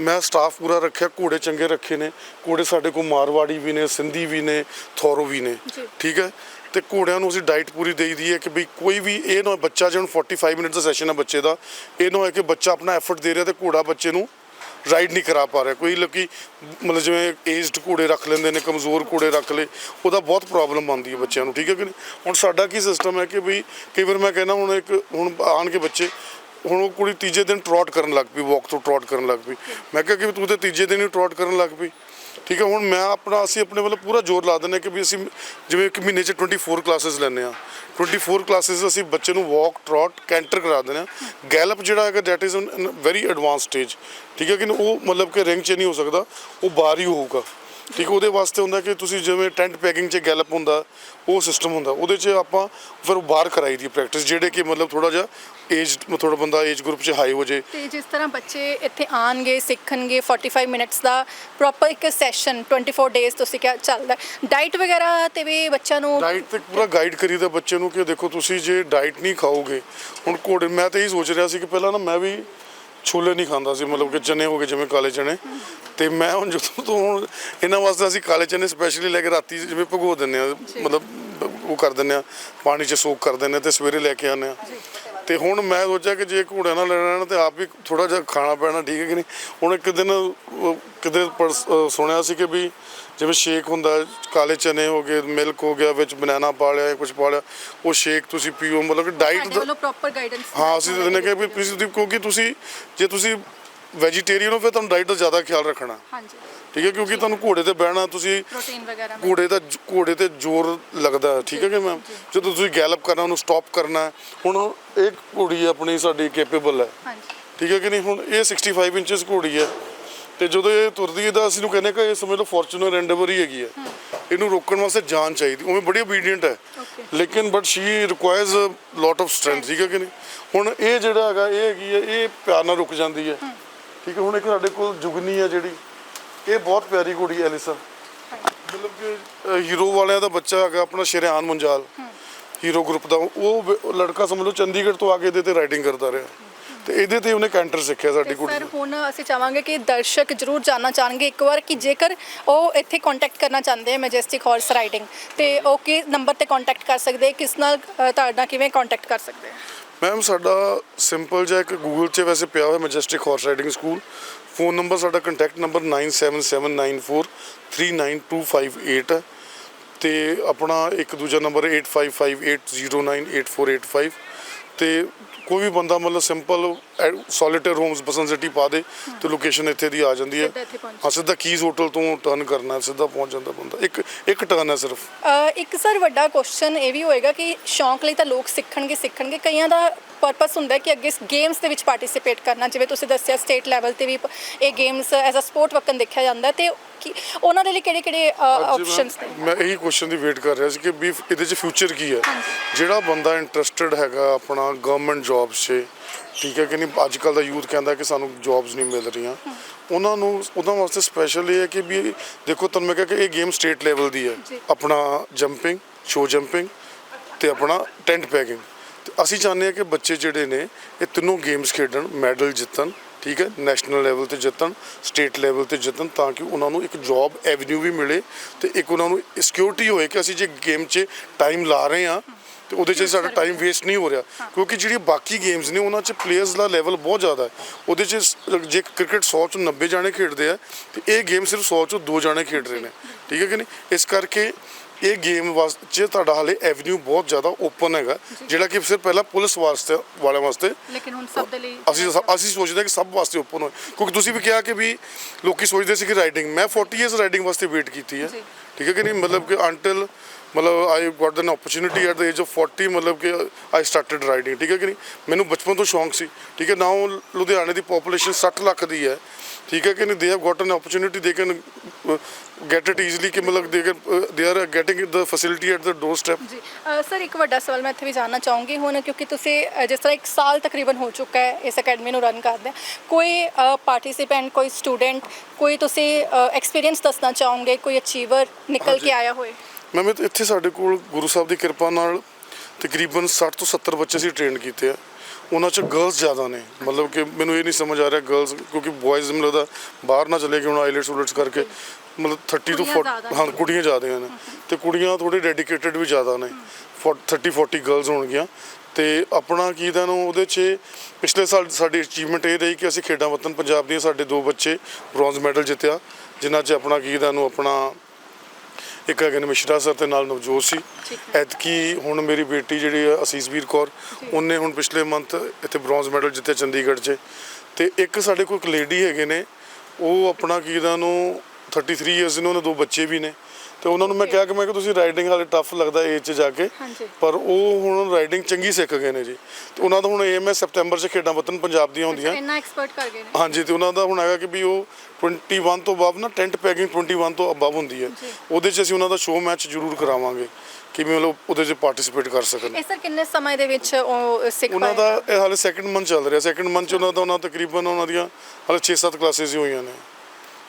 S1: ਮੈਂ ਸਟਾਫ ਪੂਰਾ ਰੱਖਿਆ ਘੋੜੇ ਚੰਗੇ ਰੱਖੇ ਨੇ। ਘੋੜੇ ਸਾਡੇ ਕੋਲ ਮਾਰਵਾੜੀ ਵੀ ਨੇ ਸਿੰਧੀ ਵੀ ਨੇ ਥੋਰੋ ਵੀ ਨੇ। ਠੀਕ ਹੈ? ਤੇ ਘੋੜਿਆਂ ਨੂੰ ਅਸੀਂ ਡਾਈਟ ਪੂਰੀ ਦੇਈਦੀ ਹੈ ਕਿ ਵੀ ਕੋਈ ਵੀ ਇਹ ਨਾ ਬੱਚਾ ਜੇ ਹੁਣ 45 ਮਿੰਟ ਦਾ ਸੈਸ਼ਨ ਹੈ ਬੱਚੇ ਦਾ ਇਹ ਨਾ ਹੋਏ ਕਿ ਬੱਚਾ ਆਪਣਾ ਐਫਰਟ ਦੇ ਰਿਹਾ ਤੇ ਘੋੜਾ ਬੱਚੇ ਨੂੰ ਰਾਈਡ ਨਹੀਂ ਕਰਾ ਪਾ ਰਿਹਾ। ਕੋਈ ਲੋਕੀ ਮਤਲਬ ਜਿਵੇਂ ਏਜਡ ਘੋੜੇ ਰੱਖ ਲੈਂਦੇ ਨੇ ਕਮਜ਼ੋਰ ਘੋੜੇ ਰੱਖ ਲਏ ਉਹਦਾ ਬਹੁਤ ਪ੍ਰੋਬਲਮ ਆਉਂਦੀ ਹੈ ਬੱਚਿਆਂ ਨੂੰ। ਠੀਕ ਹੈ ਕਿ ਨਹੀਂ? ਹੁਣ ਸਾਡਾ ਕੀ ਸਿਸਟਮ ਹੈ ਕਿ ਵੀ ਕਈ ਵਾਰ ਮੈਂ ਕਹਿੰਦਾ ਹੁਣ ਇੱਕ ਹੁਣ ਆਣ ਕੇ ਬੱਚੇ ਹੁਣ ਉਹ ਕੁੜੀ ਤੀਜੇ ਦਿਨ ਟ੍ਰੌਟ ਕਰਨ ਲੱਗ ਪਈ ਵਾਕ ਤੋਂ ਟ੍ਰੌਟ ਕਰਨ ਲੱਗ ਪਈ। ਮੈਂ ਕਿਹਾ ਕਿ ਤੂੰ ਤੇ ਤੀਜੇ ਦਿਨ ਹੀ ਟ੍ਰੌਟ ਕਰਨ ਲੱਗ ਪਈ। ਠੀਕ ਹੈ, ਹੁਣ ਮੈਂ ਆਪਣਾ, ਅਸੀਂ ਆਪਣੇ ਵੱਲੋਂ ਪੂਰਾ ਜ਼ੋਰ ਲਾ ਦਿੰਦੇ ਹਾਂ ਕਿ ਵੀ ਅਸੀਂ ਜਿਵੇਂ ਇੱਕ ਮਹੀਨੇ 'ਚ 24 ਕਲਾਸਿਸ ਲੈਂਦੇ ਆ 24 ਕਲਾਸਿਸ ਅਸੀਂ ਬੱਚੇ ਨੂੰ ਵਾਕ ਟ੍ਰੌਟ ਕੈਂਟਰ ਕਰਾ ਦਿੰਦੇ ਆ ਗੈਲਪ ਜਿਹੜਾ ਹੈਗਾ that is very advance stage ਠੀਕ ਹੈ ਕਿ ਉਹ ਮਤਲਬ ਕਿ ਰਿੰਗ 'ਚ ਨਹੀਂ ਹੋ ਸਕਦਾ, ਉਹ ਬਾਹਰ ਹੀ ਹੋਊਗਾ। ਠੀਕ ਉਹਦੇ ਵਾਸਤੇ ਹੁੰਦਾ ਕਿ ਤੁਸੀਂ ਜਿਵੇਂ ਟੈਂਟ ਪੈਕਿੰਗ 'ਚ ਗੈਲਪ ਹੁੰਦਾ ਉਹ ਸਿਸਟਮ ਹੁੰਦਾ। ਉਹਦੇ 'ਚ ਆਪਾਂ ਫਿਰ ਬਾਹਰ ਕਰਾਈ ਦੀ ਪ੍ਰੈਕਟਿਸ ਜਿਹੜੇ ਕਿ ਮਤਲਬ ਥੋੜਾ ਜਿਹਾ ਏਜ ਥੋੜਾ ਬੰਦਾ ਏਜ ਗਰੁੱਪ 'ਚ ਹਾਈ ਹੋ ਜੇ।
S2: ਤੇ ਜਿਸ ਤਰ੍ਹਾਂ ਬੱਚੇ ਇੱਥੇ ਆਣਗੇ ਸਿੱਖਣਗੇ 45 ਮਿੰਟਸ ਦਾ ਪ੍ਰੋਪਰ ਇੱਕ ਸੈਸ਼ਨ 24 ਡੇਜ਼ ਤੁਸੀਂ ਕਿਹਾ ਚੱਲਦਾ ਡਾਈਟ ਵਗੈਰਾ ਤੇ ਵੀ ਬੱਚਿਆਂ ਨੂੰ
S1: ਡਾਈਟ ਤੇ ਪੂਰਾ ਗਾਈਡ ਕਰੀਦਾ ਬੱਚੇ ਨੂੰ ਕਿ ਦੇਖੋ ਤੁਸੀਂ ਜੇ ਡਾਈਟ ਨਹੀਂ ਖਾਓਗੇ ਹੁਣ ਘੋੜੇ ਮੈਂ ਤਾਂ ਇਹ ਸੋਚ ਰਿਹਾ ਸੀ ਕਿ ਪਹਿਲਾਂ ਨਾ ਮੈਂ ਵੀ ਛੋਲੇ ਨਹੀਂ ਖਾਂਦਾ ਸੀ ਮਤਲਬ ਕਿ ਚਨੇ ਹੋ ਗਏ ਜਿਵੇਂ ਕਾਲੇ ਚਨੇ। ਤੇ ਮੈਂ ਹੁਣ ਜਦੋਂ ਤੋਂ ਹੁਣ ਇਹਨਾਂ ਵਾਸਤੇ ਅਸੀਂ ਕਾਲੇ ਚਨੇ ਸਪੈਸ਼ਲੀ ਲੈ ਕੇ ਰਾਤੀ ਜਿਵੇਂ ਭਗੋ ਦਿੰਨੇ ਆ ਮਤਲਬ ਉਹ ਕਰ ਦਿੰਨੇ ਆ ਪਾਣੀ 'ਚ ਸੋਕ ਕਰ ਦਿੰਨੇ ਤੇ ਸਵੇਰੇ ਲੈ ਕੇ ਆਉਂਦੇ ਆ ਤੇ ਹੁਣ ਮੈਂ ਸੋਚਿਆ ਕਿ ਜੇ ਘੋੜਿਆਂ ਨਾਲ ਲੈਣਾ ਨਾ ਤੇ ਆਪ ਵੀ ਥੋੜਾ ਜਿਹਾ ਖਾਣਾ ਪੈਣਾ ਠੀਕ ਹੈ ਕਿ ਨਹੀਂ? ਹੁਣ ਇੱਕ ਦਿਨ ਕਿਤੇ ਸੁਣਿਆ ਸੀ ਕਿ ਵੀ ਜਿਵੇਂ ਸ਼ੇਕ ਹੁੰਦਾ ਕਾਲੇ ਚਨੇ ਹੋ ਗਏ ਮਿਲਕ ਹੋ ਗਿਆ ਵਿੱਚ ਬਨਾਨਾ ਪਾ ਲਿਆ ਕੁਝ ਪਾ ਲਿਆ ਉਹ ਸ਼ੇਕ ਤੁਸੀਂ ਪੀਓ ਮਤਲਬ ਕਿ ਡਾਈਟ
S2: ਸਾਡੇ ਵੱਲੋਂ ਪ੍ਰੋਪਰ ਗਾਈਡੈਂਸ
S1: ਹਾਂ ਅਸੀਂ ਦਿੰਦੇ ਕਿ ਵੀ ਤੁਸੀਂ ਕਿਉਂਕਿ ਤੁਸੀਂ ਜੇ ਤੁਸੀਂ ਵੈਜੀਟੇਰੀਅਨ ਹੋ ਫਿਰ ਤੁਹਾਨੂੰ ਡਾਈਟ ਦਾ ਜ਼ਿਆਦਾ ਖਿਆਲ ਰੱਖਣਾ।
S2: ਹਾਂਜੀ।
S1: ਠੀਕ ਹੈ ਕਿਉਂਕਿ ਤੁਹਾਨੂੰ ਘੋੜੇ ਤੇ ਬਹਿਣਾ ਤੁਸੀਂ
S2: ਪ੍ਰੋਟੀਨ ਵਗੈਰਾ
S1: ਘੋੜੇ ਦਾ ਘੋੜੇ ਤੇ ਜ਼ੋਰ ਲੱਗਦਾ ਹੈ, ਠੀਕ ਹੈ ਕਿ ਮੈਮ ਜਦੋਂ ਤੁਸੀਂ ਗੈਲਪ ਕਰਨਾ ਉਹਨੂੰ ਸਟਾਪ ਕਰਨਾ ਹੈ। ਹੁਣ ਇਹ ਘੋੜੀ ਆਪਣੀ ਸਾਡੀ ਕੈਪੇਬਲ ਹੈ।
S2: ਹਾਂਜੀ।
S1: ਠੀਕ ਹੈ ਕਿ ਨਹੀਂ? ਹੁਣ ਇਹ 65 ਇੰਚਸ ਘੋੜੀ ਹੈ। ਤੇ ਜਦੋਂ ਇਹ ਤੁਰਦੀ ਹੈ ਤਾਂ ਅਸੀਂ ਨੂੰ ਕਹਿੰਦੇ ਕਿ ਇਹ ਸਮਝ ਲਓ ਫੋਰਚੂਨਰ ਐਂਡੇਵਰ ਹੀ ਹੈਗੀ ਹੈ। ਇਹਨੂੰ ਰੋਕਣ ਵਾਸਤੇ ਜਾਨ ਚਾਹੀਦੀ ਉਵੇਂ ਬੜੀ ਓਬੀਡੀਐਂਟ ਹੈ. ਲੇਕਿਨ but she requires a lot of strength ਠੀਕ ਹੈ ਕਿ ਨਹੀਂ? ਹੁਣ ਇਹ ਜਿਹੜਾ ਹੈਗਾ ਇਹ ਹੈਗੀ ਹੈ ਇਹ ਪਿਆਰ ਨਾਲ ਰੁਕ ਜਾਂਦੀ ਹੈ। ਠੀਕ ਹੈ ਹੁਣ ਇੱਕ ਸਾਡੇ ਕੋਲ ਜੁਗਨੀ ਹੈ ਜਿਹੜੀ ਇਹ ਬਹੁਤ ਪਿਆਰੀ ਹੈ ਐਲਿਸਾ ਮਤਲਬ ਕਿ ਹੀਰੋ ਵਾਲਿਆਂ ਦਾ ਬੱਚਾ ਹੈਗਾ ਆਪਣਾ ਸ਼ਰਿਆਨ ਮੁੰਜਾਲ। ਹੀਰੋ ਗਰੁੱਪ ਦਾ ਉਹ ਲੜਕਾ ਸਮਝ ਲਓ ਚੰਡੀਗੜ੍ਹ ਤੋਂ ਆ ਕੇ ਇਹਦੇ ਤੇ ਰਾਈਡਿੰਗ ਕਰਦਾ ਰਿਹਾ। ਤੇ ਇਹਦੇ ਤੇ ਉਹਨੇ ਕੈਂਟਰ ਸਿੱਖਿਆ ਸਾਡੀ ਕੁੜੀ
S2: ਸਰ। ਹੁਣ ਅਸੀਂ ਚਾਹਾਂਗੇ ਕਿ ਦਰਸ਼ਕ ਜਰੂਰ ਜਾਨਣਾ ਚਾਹਣਗੇ ਇੱਕ ਵਾਰ ਕਿ ਜੇਕਰ ਉਹ ਇੱਥੇ ਕੰਟੈਕਟ ਕਰਨਾ ਚਾਹੁੰਦੇ ਹੈ ਮੈਜੈਸਟਿਕ ਹਾਰਸ ਰਾਈਡਿੰਗ ਤੇ ਉਹ ਕਿਸ ਨੰਬਰ ਤੇ ਕੰਟੈਕਟ ਕਰ ਸਕਦੇ ਕਿਸ ਨਾਲ ਤੁਹਾਡਾ ਕਿਵੇਂ ਕੰਟੈਕਟ ਕਰ ਸਕਦੇ
S1: ਮੈਮ ਸਾਡਾ ਸਿੰਪਲ ਜਿਹਾ ਇੱਕ ਗੂਗਲ 'ਚ ਵੈਸੇ ਪਿਆ ਹੋਇਆ Majestic horse riding school phone number ਸਾਡਾ ਕੰਟੈਕਟ ਨੰਬਰ 9779439258 ਹੈ। ਤੇ ਆਪਣਾ ਇੱਕ ਦੂਜਾ ਨੰਬਰ 8558098485 ਤੇ ਕੋਈ ਵੀ ਬੰਦਾ ਮਤਲਬ simple Solitaire Homes Basant City ਪਾ ਦੇ ਤੇ ਲੋਕੇਸ਼ਨ ਇੱਥੇ ਦੀ ਆ ਜਾਂਦੀ ਹੈ। ਹਾਂ ਸਿੱਧਾ ਕੀਜ਼ ਹੋਟਲ ਤੋਂ ਟਰਨ ਕਰਨਾ ਸਿੱਧਾ ਪਹੁੰਚ ਜਾਂਦਾ ਬੰਦਾ। ਇੱਕ ਇੱਕ ਟਰਨ ਹੈ ਸਿਰਫ।
S2: ਇੱਕ ਸਰ ਵੱਡਾ ਕੁਐਸਚਨ ਇਹ ਵੀ ਹੋਏਗਾ ਕਿ ਸ਼ੌਂਕ ਲਈ ਤਾਂ ਲੋਕ ਸਿੱਖਣਗੇ ਸਿੱਖਣਗੇ। ਕਈਆਂ ਦਾ ਪਰਪਸ ਹੁੰਦਾ ਕਿ ਅੱਗੇ ਗੇਮਸ ਦੇ ਵਿੱਚ ਪਾਰਟਿਸਿਪੇਟ ਕਰਨਾ ਜਿਵੇਂ ਤੁਸੀਂ ਦੱਸਿਆ ਸਟੇਟ ਲੈਵਲ ਤੇ ਵੀ ਇਹ ਗੇਮਸ ਐਜ਼ ਅ ਸਪੋਰਟ ਵਕਨ ਦੇਖਿਆ ਜਾਂਦਾ ਤੇ ਕੀ- ਉਹਨਾਂ ਦੇ ਲਈ ਕਿਹੜੇ ਕਿਹੜੇ
S1: ਅੱਜ ਮੈਂ-
S2: ਆਪਸ਼ਨਸ ਨੇ?
S1: ਮੈਂ ਇਹੀ ਕੁਐਸਚਨ ਦੀ ਵੇਟ ਕਰ ਰਿਹਾ ਸੀ ਕਿ ਵੀ ਇਹਦੇ 'ਚ ਫਿਊਚਰ ਕੀ ਹੈ? ਜਿਹੜਾ ਬੰਦਾ ਇੰਟਰਸਟਿਡ ਹੈਗਾ ਆਪਣਾ ਗਵਰਨਮੈਂਟ ਜੌਬਸ 'ਚ ਠੀਕ ਹੈ ਕਿ ਨਹੀਂ? ਅੱਜ ਕੱਲ ਦਾ ਯੂਥ ਕਹਿੰਦਾ ਕਿ ਸਾਨੂੰ ਜੌਬਸ ਨਹੀਂ ਮਿਲ ਰਹੀਆਂ। ਉਹਨਾਂ ਨੂੰ ਉਹਨਾਂ ਵਾਸਤੇ ਸਪੈਸ਼ਲ ਇਹ ਹੈ ਕਿ ਵੀ ਦੇਖੋ ਤੁਹਾਨੂੰ ਮੈਂ ਕਿਹਾ ਕਿ ਇਹ ਗੇਮ ਸਟੇਟ ਲੈਵਲ ਦੀ ਹੈ। ਆਪਣਾ ਜੰਪਿੰਗ ਸ਼ੋ ਜੰਪਿੰਗ ਤੇ ਆਪਣਾ ਟੈਂਟ ਪੈਕਿੰਗ ਅਸੀਂ ਚਾਹੁੰਦੇ ਹਾਂ ਕਿ ਬੱਚੇ ਜਿਹੜੇ ਨੇ ਇਹ ਤਿੰਨੋਂ ਗੇਮਸ ਖੇਡਣ ਮੈਡਲ ਜਿੱਤਣ ਠੀਕ ਹੈ ਨੈਸ਼ਨਲ ਲੈਵਲ ਤੇ ਜਿੱਤਣ ਸਟੇਟ ਲੈਵਲ ਤੇ ਜਿੱਤਣ ਤਾਂ ਕਿ ਉਹਨਾਂ ਨੂੰ ਇੱਕ ਜੌਬ ਐਵਨਿਊ ਵੀ ਮਿਲੇ ਤੇ ਇੱਕ ਉਹਨਾਂ ਨੂੰ ਸਿਕਿਉਰਿਟੀ ਹੋਏ ਕਿ ਅਸੀਂ ਜੇ ਗੇਮ 'ਚ ਟਾਈਮ ਲਾ ਰਹੇ ਹਾਂ ਤੇ ਉਹਦੇ 'ਚ ਸਾਡਾ ਟਾਈਮ ਵੇਸਟ ਨਹੀਂ ਹੋ ਰਿਹਾ। ਕਿਉਂਕਿ ਜਿਹੜੀ ਬਾਕੀ ਗੇਮਸ ਨੇ ਉਹਨਾਂ 'ਚ ਪਲੇਅਰਸ ਦਾ ਲੈਵਲ ਬਹੁਤ ਜ਼ਿਆਦਾ ਹੈ। ਉਹਦੇ 'ਚ ਜੇ ਕ੍ਰਿਕਟ 100 ਚੋਂ 90 ਜਾਣੇ ਖੇਡਦੇ ਆ ਤੇ ਇਹ ਗੇਮ ਸਿਰਫ 100 ਚੋਂ 2 ਜਾਣੇ ਖੇਡ ਰਹੇ ਨੇ। ਠੀਕ ਹੈ ਕਿ ਨਹੀਂ? ਇਸ ਕਰਕੇ ਇਹ ਗੇਮ ਵਾਸਤੇ ਤੁਹਾਡਾ ਹਾਲੇ ਐਵਨਿਊ ਬਹੁਤ ਜ਼ਿਆਦਾ ਓਪਨ ਹੈਗਾ। ਜਿਹੜਾ ਕਿ ਸਿਰਫ ਪਹਿਲਾਂ ਪੁਲਿਸ ਵਾਸਤੇ ਵਾਲਿਆਂ ਵਾਸਤੇ
S2: ਲੇਕਿਨ ਹੁਣ ਸਭ ਦੇ ਲਈ
S1: ਅਸੀਂ ਅਸੀਂ ਸੋਚਦੇ ਹਾਂ ਕਿ ਸਭ ਵਾਸਤੇ ਓਪਨ ਹੋਏ। ਕਿਉਂਕਿ ਤੁਸੀਂ ਵੀ ਕਿਹਾ ਕਿ ਵੀ ਲੋਕੀ ਸੋਚਦੇ ਸੀ ਕਿ ਰਾਈਡਿੰਗ ਮੈਂ 40 ਇਅਰਸ ਰਾਈਡਿੰਗ ਵਾਸਤੇ ਵੇਟ ਕੀਤੀ ਹੈ। ਠੀਕ ਹੈ ਕਿ ਨਹੀਂ? ਮਤਲਬ ਕਿ ਅੰਟਿਲ ਮਤਲਬ I got an opportunity at the age of 40 ਮਤਲਬ ਕਿ ਆਈ ਸਟਾਰਟਡ ਰਾਈਡਿੰਗ ਠੀਕ ਹੈ ਕਿ ਨਹੀਂ? ਮੈਨੂੰ ਬਚਪਨ ਤੋਂ ਸ਼ੌਂਕ ਸੀ ਠੀਕ ਹੈ? ਨਾਓ ਲੁਧਿਆਣੇ ਦੀ ਪੋਪੂਲੇਸ਼ਨ 60 ਲੱਖ ਦੀ ਹੈ ਠੀਕ ਹੈ ਕਿ ਨਹੀਂ? ਦੇ ਹੈਵ ਗਾਟ ਐਨ ਦੇ ਕੈਨ ਗੈਟ ਇਟ ਈਜ਼ੀਲੀ ਕਿ ਮਤਲਬ they they are getting the facility at the doorstep
S2: ਜੀ ਸਰ ਇੱਕ ਵੱਡਾ ਸਵਾਲ ਮੈਂ ਇੱਥੇ ਵੀ ਜਾਨਣਾ ਚਾਹੂੰਗੀ ਹੁਣ ਕਿਉਂਕਿ ਤੁਸੀਂ ਜਿਸ ਤਰ੍ਹਾਂ ਇੱਕ ਸਾਲ ਤਕਰੀਬਨ ਹੋ ਚੁੱਕਾ ਹੈ ਇਸ ਅਕੈਡਮੀ ਨੂੰ ਰਨ ਕਰਦੇ ਕੋਈ ਪਾਰਟਿਸਿਪੈਂਟ ਕੋਈ ਸਟੂਡੈਂਟ ਕੋਈ ਤੁਸੀਂ ਐਕਸਪੀਰੀਅੰਸ ਦੱਸਣਾ ਚਾਹੋਗੇ? ਕੋਈ ਅਚੀਵਰ ਨਿਕਲ ਕੇ ਆਇਆ ਹੋਵੇ
S1: ਮੈਂ ਮੈਂ ਇੱਥੇ ਸਾਡੇ ਕੋਲ ਗੁਰੂ ਸਾਹਿਬ ਦੀ ਕਿਰਪਾ ਨਾਲ ਤਕਰੀਬਨ 60 ਤੋਂ 70 ਬੱਚੇ ਸੀ ਟ੍ਰੇਨ ਕੀਤੇ ਆ। ਉਹਨਾਂ ਚ ਗਰਲਸ ਜ਼ਿਆਦਾ ਨੇ। ਮਤਲਬ ਕਿ ਮੈਨੂੰ ਇਹ ਨਹੀਂ ਸਮਝ ਆ ਰਿਹਾ ਗਰਲਸ ਕਿਉਂਕਿ ਬॉयਜ਼ ਮੈਨੂੰ ਲੱਗਦਾ ਬਾਹਰ ਨਾ ਚਲੇ ਗਏ ਹੁਣ ਆਈਲੈਟਸ ਉਲਟਸ ਕਰਕੇ ਮਤਲਬ 30 ਤੋਂ
S2: ਕੁੜੀਆਂ
S1: 40
S2: ਜ਼ਿਆਦਾ ਨੇ।
S1: ਹਾਂ ਕੁੜੀਆਂ ਜ਼ਿਆਦਾ ਨੇ। ਤੇ ਕੁੜੀਆਂ ਥੋੜੀ ਡੈਡੀਕੇਟਿਡ ਵੀ ਜ਼ਿਆਦਾ ਨੇ। 30 40 ਗਰਲਸ ਹੋਣਗੀਆਂ। ਤੇ ਆਪਣਾ ਕੀ ਦਾ ਨੂੰ ਉਹਦੇ 'ਚ ਪਿਛਲੇ ਸਾਲ ਸਾਡੀ ਅਚੀਵਮੈਂਟ ਇਹ ਰਹੀ ਕਿ ਅਸੀਂ ਖੇਡਾਂ ਵਤਨ ਪੰਜਾਬ ਦੀਆਂ ਸਾਡੇ ਦੋ ਬੱਚੇ ਬ੍ਰੌਂਜ਼ ਮੈਡਲ ਜਿੱਤਿਆ ਜਿਨ੍ਹਾਂ 'ਚ ਆਪਣਾ ਕੀ ਦਾ ਨੂੰ ਆਪਣਾ ਇੱਕ ਹੈਗੇ ਨੇ ਮਿਸ਼ਰਾ ਸਰ ਤੇ ਨਾਲ ਨਵਜੋਤ ਸੀ। ਐਤਕੀ ਹੁਣ ਮੇਰੀ ਬੇਟੀ ਜਿਹੜੀ ਹੈ ਅਸੀਸਵੀਰ ਕੌਰ ਉਹਨੇ ਹੁਣ ਪਿਛਲੇ ਮੰਥ ਇੱਥੇ ਬ੍ਰੌਂਜ਼ ਮੈਡਲ ਜਿੱਤਿਆ ਚੰਡੀਗੜ੍ਹ 'ਚ। ਤੇ ਇੱਕ ਸਾਡੇ ਕੋਲ ਇੱਕ ਲੇਡੀ ਹੈਗੇ ਨੇ ਉਹ ਆਪਣਾ ਕੀ ਦਾ ਨੂੰ 33 ਇਅਰਸ ਨੇ ਉਹਨਾਂ ਦੋ ਬੱਚੇ ਵੀ ਨੇ। ਤੇ ਉਹਨਾਂ ਨੂੰ ਮੈਂ ਕਿਹਾ ਕਿ ਮੈਂ ਕਿ ਤੁਸੀਂ ਰਾਈਡਿੰਗ ਹਾਲੇ ਟਫ ਲੱਗਦਾ ਏਜ 'ਚ ਜਾ ਕੇ।
S2: ਹਾਂਜੀ।
S1: ਪਰ ਉਹ ਹੁਣ ਰਾਈਡਿੰਗ ਚੰਗੀ ਸਿੱਖ ਗਏ ਨੇ ਜੀ। ਤੇ ਉਹਨਾਂ ਦਾ ਹੁਣ ਏਮ ਹੈ ਸਪਟੈਂਬਰ 'ਚ ਖੇਡਾਂ ਵਤਨ ਪੰਜਾਬ ਦੀਆਂ ਹੁੰਦੀਆਂ।
S2: ਇੰਨਾ ਐਕਸਪਰਟ ਕਰ ਗਏ ਨੇ।
S1: ਹਾਂਜੀ ਤੇ ਉਹਨਾਂ ਦਾ ਹੁਣ ਹੈਗਾ ਕਿ ਵੀ ਉਹ 21 ਤੋਂ ਅਬਵ ਨਾ ਟੈਂਟ ਪੈਕਿੰਗ 21 ਤੋਂ ਅਬਵ ਹੁੰਦੀ ਹੈ। ਉਹਦੇ 'ਚ ਅਸੀਂ ਉਹਨਾਂ ਦਾ ਸ਼ੋਅ ਮੈਚ ਜ਼ਰੂਰ ਕਰਾਵਾਂਗੇ ਕਿ ਵੀ ਮਤਲਬ ਉਹਦੇ 'ਚ ਪਾਰਟਿਸਿਪੇਟ ਕਰ ਸਕਣ।
S2: ਇਹ ਸਰ ਕਿੰਨੇ ਸਮੇਂ ਦੇ ਵਿੱਚ ਉਹ ਸਿੱਖ
S1: ਉਹਨਾਂ ਦਾ ਇਹ ਹਾਲੇ ਸੈਕੰਡ ਮੰਥ ਚੱਲ ਰਿਹਾ। ਸੈਕੰਡ ਮੰਥ 'ਚ ਉਹਨਾਂ ਦਾ ਉਹਨਾਂ ਤਕਰੀਬਨ ਉਹਨਾਂ ਦੀਆਂ ਹਾਲੇ 6-7 ਕਲਾਸਿਸ ਹੀ ਹੋਈਆਂ ਨੇ।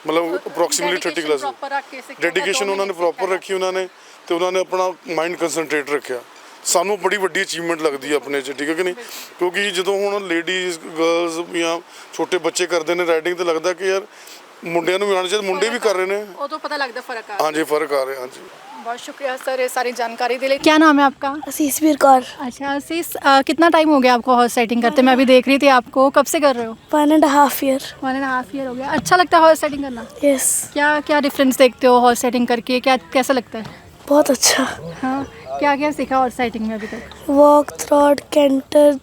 S1: ਮਤਲਬ ਅਪਰੋਕਸੀਮੇਟਲੀ 30
S2: Dedication
S1: ਕਲਾਸਿਸ
S2: proper ਰੱਖ ਕੇ ਸਿੱਖਿਆ,
S1: ਡੈਡੀਕੇਸ਼ਨ ਉਹਨਾਂ ਨੇ ਪ੍ਰੋਪਰ। ਰੱਖੀ ਉਹਨਾਂ ਨੇ ਤੇ ਉਹਨਾਂ ਨੇ ਆਪਣਾ ਮਾਈਂਡ ਕਨਸੈਂਟਰੇਟ ਰੱਖਿਆ। ਸਾਨੂੰ ਬੜੀ ਵੱਡੀ ਅਚੀਵਮੈਂਟ ਲੱਗਦੀ ਹੈ ਆਪਣੇ 'ਚ ਠੀਕ ਹੈ ਕਿ ਨਹੀਂ? ਕਿਉਂਕਿ ਜਦੋਂ ਹੁਣ ਲੇਡੀਜ਼ ਗਰਲਸ ਜਾਂ ਛੋਟੇ ਬੱਚੇ ਕਰਦੇ ਨੇ ਰਾਈਡਿੰਗ ਤੇ ਲੱਗਦਾ ਕਿ ਯਾਰ ਮੁੰਡਿਆਂ ਨੂੰ ਵੀ ਆਉਣਾ ਚਾਹੀਦਾ ਮੁੰਡੇ ਵੀ ਕਰ ਰਹੇ ਨੇ।
S2: ਉਦੋਂ ਪਤਾ ਲੱਗਦਾ ਫ਼ਰਕ ਆ।
S1: ਹਾਂਜੀ ਫ਼ਰਕ ਆ ਰਿਹਾ ਹਾਂਜੀ।
S2: बहुत शुक्रिया सर ये सारी जानकारी लिए। क्या नाम है आपका?
S3: आशीष असीसवीर कौर
S2: अच्छा शीश कितना टाइम हो गया आपको हॉर्स राइडिंग करते? मैं अभी देख रही थी आपको कब से कर रहे हो?
S3: One and half year
S2: one and half year हो गया। अच्छा लगता है हॉर्स राइडिंग करना?
S3: यस
S2: क्या क्या डिफरेंस देखते हो हॉर्स राइडिंग करके? क्या कैसा लगता है?
S3: बहुत अच्छा।
S2: हाँ क्या क्या सीखा हॉर्स राइडिंग में अभी तक?
S3: Walk trot canter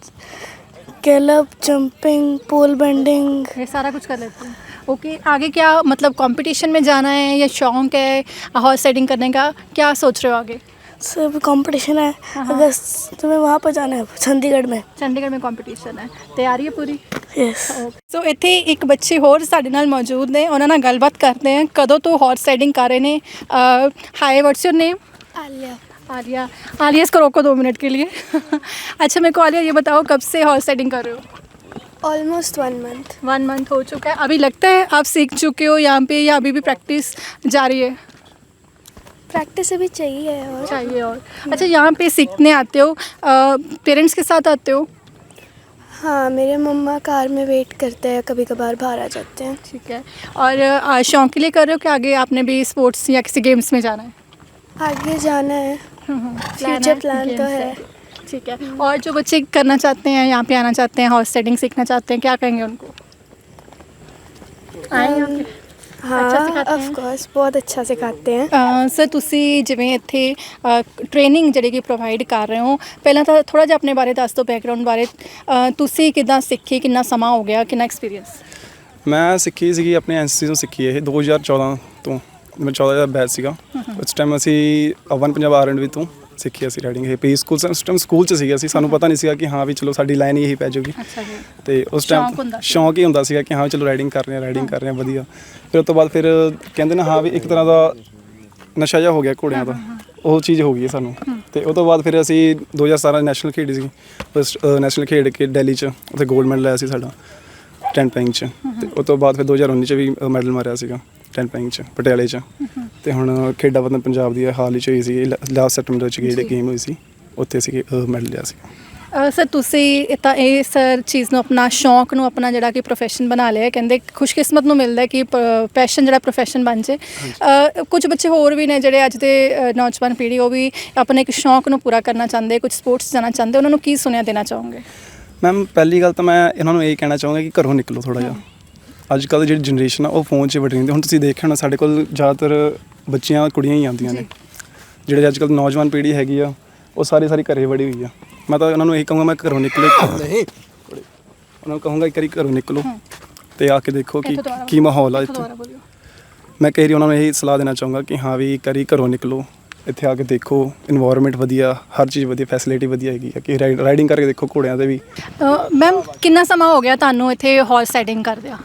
S3: gallop jumping pole bending
S2: ये सारा कुछ कर लेते हैं। ओके आगे क्या मतलब कंपटीशन में जाना है या शौक है हॉर्स राइडिंग करने का क्या सोच रहे हो आगे
S3: सब कंपटीशन है अगस्त में वहाँ पर जाना है चंडीगढ़ में
S2: ਚੰਡੀਗੜ੍ਹ में कंपटीशन है तैयारी है पूरी
S3: यस
S2: ਸੋ ਇੱਥੇ ਇੱਕ ਬੱਚੇ ਹੋਰ ਸਾਡੇ ਨਾਲ ਮੌਜੂਦ ਨੇ ਉਹਨਾਂ ਨਾਲ ਗੱਲਬਾਤ ਕਰਦੇ ਹਾਂ ਕਦੋਂ ਤੋਂ ਹਾਰਸ ਰਾਈਡਿੰਗ ਕਰ ਰਹੇ ਨੇ hi what's your name
S3: Aliya
S2: Aliya Aliya इसको रोको दो मिनट के लिए अच्छा मेरे को आलिया ये बताओ कब से हॉर्स राइडिंग कर रहे हो
S3: Almost one month
S2: one month हो चुका है। अभी लगता है आप सीख चुके हो यहाँ पे या अभी भी प्रैक्टिस जारी है?
S3: प्रैक्टिस अभी चाहिए और।
S2: चाहिए और। अच्छा यहाँ पे सीखने आते हो पेरेंट्स के साथ आते हो?
S3: हाँ मेरे मम्मा कार में वेट करते हैं कभी कभार बाहर आ जाते हैं।
S2: ठीक है। और शौक के लिए कर रहे हो कि आगे आपने भी स्पोर्ट्स या किसी गेम्स में जाना है?
S3: आगे जाना है। फ्यूचर प्लान तो है।
S2: ठीक है और जो बच्चे करना चाहते हैं यहाँ पे आना चाहते हैं हॉर्स राइडिंग सीखना चाहते हैं क्या कहेंगे उनको आएंगे आपके?
S3: हाँ
S2: अच्छा सिखाते
S3: ऑफ
S2: हैं?
S3: कोर्स बहुत अच्छा सिखाते हैं
S2: ਅ, ਸਰ ਤੁਸੀਂ ਜਿਵੇਂ ਇੱਥੇ ਟ੍ਰੇਨਿੰਗ ਜਿਹੜੀ ਕਿ ਪ੍ਰੋਵਾਈਡ ਕਰ ਰਹੇ ਹੋ ਪਹਿਲਾਂ ਤਾਂ ਥੋੜਾ ਜਿਹਾ ਆਪਣੇ ਬਾਰੇ ਦੱਸ ਦਿਓ ਬੈਕਗ੍ਰਾਉਂਡ ਬਾਰੇ ਅ, ਤੁਸੀਂ ਕਿਦਾਂ ਸਿੱਖੀ ਕਿੰਨਾ ਸਮਾਂ ਹੋ ਗਿਆ ਕਿੰਨਾ ਐਕਸਪੀਰੀਅੰਸ
S5: ਮੈਂ ਸਿੱਖੀ ਸੀਗੀ ਆਪਣੇ ਐਨਸੀਸੀ ਤੋਂ ਸਿੱਖੀ ਇਹ 2014 ਤੋਂ ਮੈਂ 14 ਦਾ ਬੈਚ ਸੀਗਾ ਉਸ ਟਾਈਮ ਅਸੀਂ ਅਵਨ ਪੰਜਾਬ ਆਰਐਂਡਵੀ ਤੋਂ ਸਿੱਖੀ ਅਸੀਂ ਰਾਈਡਿੰਗ ਇਹ ਪ੍ਰੀ ਸਕੂਲ ਉਸ ਟਾਈਮ ਸਕੂਲ ਚ ਸੀਗਾ ਅਸੀਂ ਸਾਨੂੰ ਪਤਾ ਨਹੀਂ ਸੀਗਾ ਕਿ ਹਾਂ ਵੀ ਚਲੋ ਸਾਡੀ ਲਾਈਨ ਇਹੀ ਪੈ ਜਾਊਗੀ
S2: ਅੱਛਾ ਜੀ।
S5: ਤੇ ਉਸ
S2: ਸ਼ੌਂਕ
S5: ਟਾਈਮ
S2: ਹੁੰਦਾ ਸੀ।
S5: ਸ਼ੌਂਕ ਹੀ ਹੁੰਦਾ ਸੀਗਾ ਕਿ ਹਾਂ ਚਲੋ ਰਾਈਡਿੰਗ ਕਰ ਰਹੇ ਹਾਂ ਰਾਈਡਿੰਗ ਕਰ ਰਹੇ ਹਾਂ ਵਧੀਆ। ਫਿਰ ਉਸ ਤੋਂ ਬਾਅਦ ਫਿਰ ਕਹਿੰਦੇ ਨਾ ਹਾਂ ਵੀ ਇੱਕ ਤਰ੍ਹਾਂ ਦਾ ਨਸ਼ਾ ਜਿਹਾ ਹੋ ਗਿਆ ਘੋੜਿਆਂ ਦਾ। ਉਹ ਚੀਜ਼ ਹੋ ਗਈ ਹੈ ਸਾਨੂੰ। ਤੇ ਉਸ ਤੋਂ ਬਾਅਦ ਫਿਰ ਅਸੀਂ 2017 ਨੈਸ਼ਨਲ ਖੇਡੀ ਸੀ ਉਸ ਨੈਸ਼ਨਲ ਖੇਡ ਕੇ ਦਿੱਲੀ ਚ ਉੱਥੇ 골ਡ ਮੈਡਲ ਆਇਆ ਸੀ ਸਾਡਾ 10 ਪੈਂਗ ਚ। ਤੇ ਉਸ ਤੋਂ ਬਾਅਦ ਫਿਰ 2019 ਚ ਵੀ ਮੈਡਲ ਮਾਰਿਆ ਸੀਗਾ। 10 ਪੈਂਗ ਚ ਪਟਿਆਲੇ ਚ। ਤੇ ਹੁਣ ਖੇਡਾਂ ਵਤਨ ਪੰਜਾਬ ਦੀ ਹਾਲ ਹੀ ਚ ਹੋਈ ਸੀ ਲਾਸਟ ਸੈਪਟੈਂਬਰ ਚ ਜਿਹੜੀ। ਗੇਮ ਹੋਈ ਸੀ ਉੱਥੇ ਸੀ ਮੈਡਲ ਲਿਆ ਸੀ
S2: ਸਰ ਤੁਸੀਂ ਤਾਂ ਇਹ ਸਰ ਚੀਜ਼ ਨੂੰ ਆਪਣਾ ਸ਼ੌਂਕ ਨੂੰ ਆਪਣਾ ਜਿਹੜਾ ਕਿ ਪ੍ਰੋਫੈਸ਼ਨ ਬਣਾ ਲਿਆ। ਕਹਿੰਦੇ ਖੁਸ਼ਕਿਸਮਤ ਨੂੰ ਮਿਲਦਾ ਕਿ ਪੈਸ਼ਨ ਜਿਹੜਾ ਪ੍ਰੋਫੈਸ਼ਨ ਬਣ ਜੇ। ਕੁਝ ਬੱਚੇ ਹੋਰ ਵੀ ਨੇ ਜਿਹੜੇ ਅੱਜ ਦੇ ਨੌਜਵਾਨ ਪੀੜ੍ਹੀ ਉਹ ਵੀ ਆਪਣੇ ਇੱਕ ਸ਼ੌਂਕ ਨੂੰ ਪੂਰਾ ਕਰਨਾ ਚਾਹੁੰਦੇ ਕੁਝ ਸਪੋਰਟਸ ਜਾਣਾ ਚਾਹੁੰਦੇ ਉਹਨਾਂ ਨੂੰ ਕੀ ਸੁਨੇਹਾ ਦੇਣਾ ਚਾਹੋਗੇ?
S5: ਮੈਮ ਪਹਿਲੀ ਗੱਲ ਤਾਂ ਮੈਂ ਇਹਨਾਂ ਨੂੰ ਇਹ ਕਹਿਣਾ ਚਾਹੂੰਗਾ ਕਿ ਘਰੋਂ ਨਿਕਲੋ ਥੋੜਾ ਜਿਹਾ। ਅੱਜ ਕੱਲ੍ਹ ਦੀ ਜਿਹੜੀ ਜਨਰੇਸ਼ਨ ਆ ਉਹ ਫੋਨ 'ਚ ਵੜੀ ਰਹਿੰਦੀ ਹੁਣ ਤੁਸੀਂ ਦੇਖਿਆ ਹੋਣਾ ਸਾਡੇ ਕੋਲ ਜ਼ਿਆਦਾਤਰ ਬੱਚੀਆਂ ਕੁੜੀਆਂ ਹੀ ਆਉਂਦੀਆਂ ਨੇ। ਜਿਹੜੇ ਅੱਜ ਕੱਲ੍ਹ ਨੌਜਵਾਨ ਪੀੜ੍ਹੀ ਹੈਗੀ ਆ ਉਹ ਸਾਰੀ ਸਾਰੀ ਘਰੇ ਵੜੀ ਹੋਈ ਆ। ਮੈਂ ਤਾਂ ਉਹਨਾਂ ਨੂੰ ਇਹ ਕਹੂੰਗਾ ਮੈਂ ਘਰੋਂ ਨਿਕਲੋ। ਨਹੀਂ। ਉਹਨਾਂ ਨੂੰ ਕਹੂੰਗਾ ਇੱਕ ਵਾਰੀ ਘਰੋਂ ਨਿਕਲੋ ਤੇ ਆ ਕੇ ਦੇਖੋ ਕਿ ਕੀ ਮਾਹੌਲ ਆ
S2: ਇੱਥੋਂ
S5: ਮੈਂ ਕਈ ਵਾਰੀ ਉਹਨਾਂ ਨੂੰ ਇਹ ਸਲਾਹ ਦੇਣਾ ਚਾਹੂੰਗਾ ਕਿ ਹਾਂ ਵੀ ਇੱਕ ਵਾਰੀ ਘਰੋਂ ਨਿਕਲੋ ਇੱਥੇ ਆ ਕੇ ਦੇਖੋ ਇਨਵਾਇਰਨਮੈਂਟ ਵਧੀਆ ਹਰ ਚੀਜ਼ ਵਧੀਆ ਫੈਸਿਲਿਟੀ ਵਧੀਆ ਹੈਗੀ ਆ ਕਿ ਰਾਈਡਿੰਗ ਕਰਕੇ ਦੇਖੋ ਘੋੜਿਆਂ ਤੇ ਵੀ।
S2: ਮੈਮ ਕਿੰਨਾ ਸਮਾਂ ਹੋ ਗਿਆ ਤੁਹਾਨੂੰ ਇੱਥੇ ਹਾਰਸ ਰਾਈਡਿੰਗ ਕਰਦਿਆਂ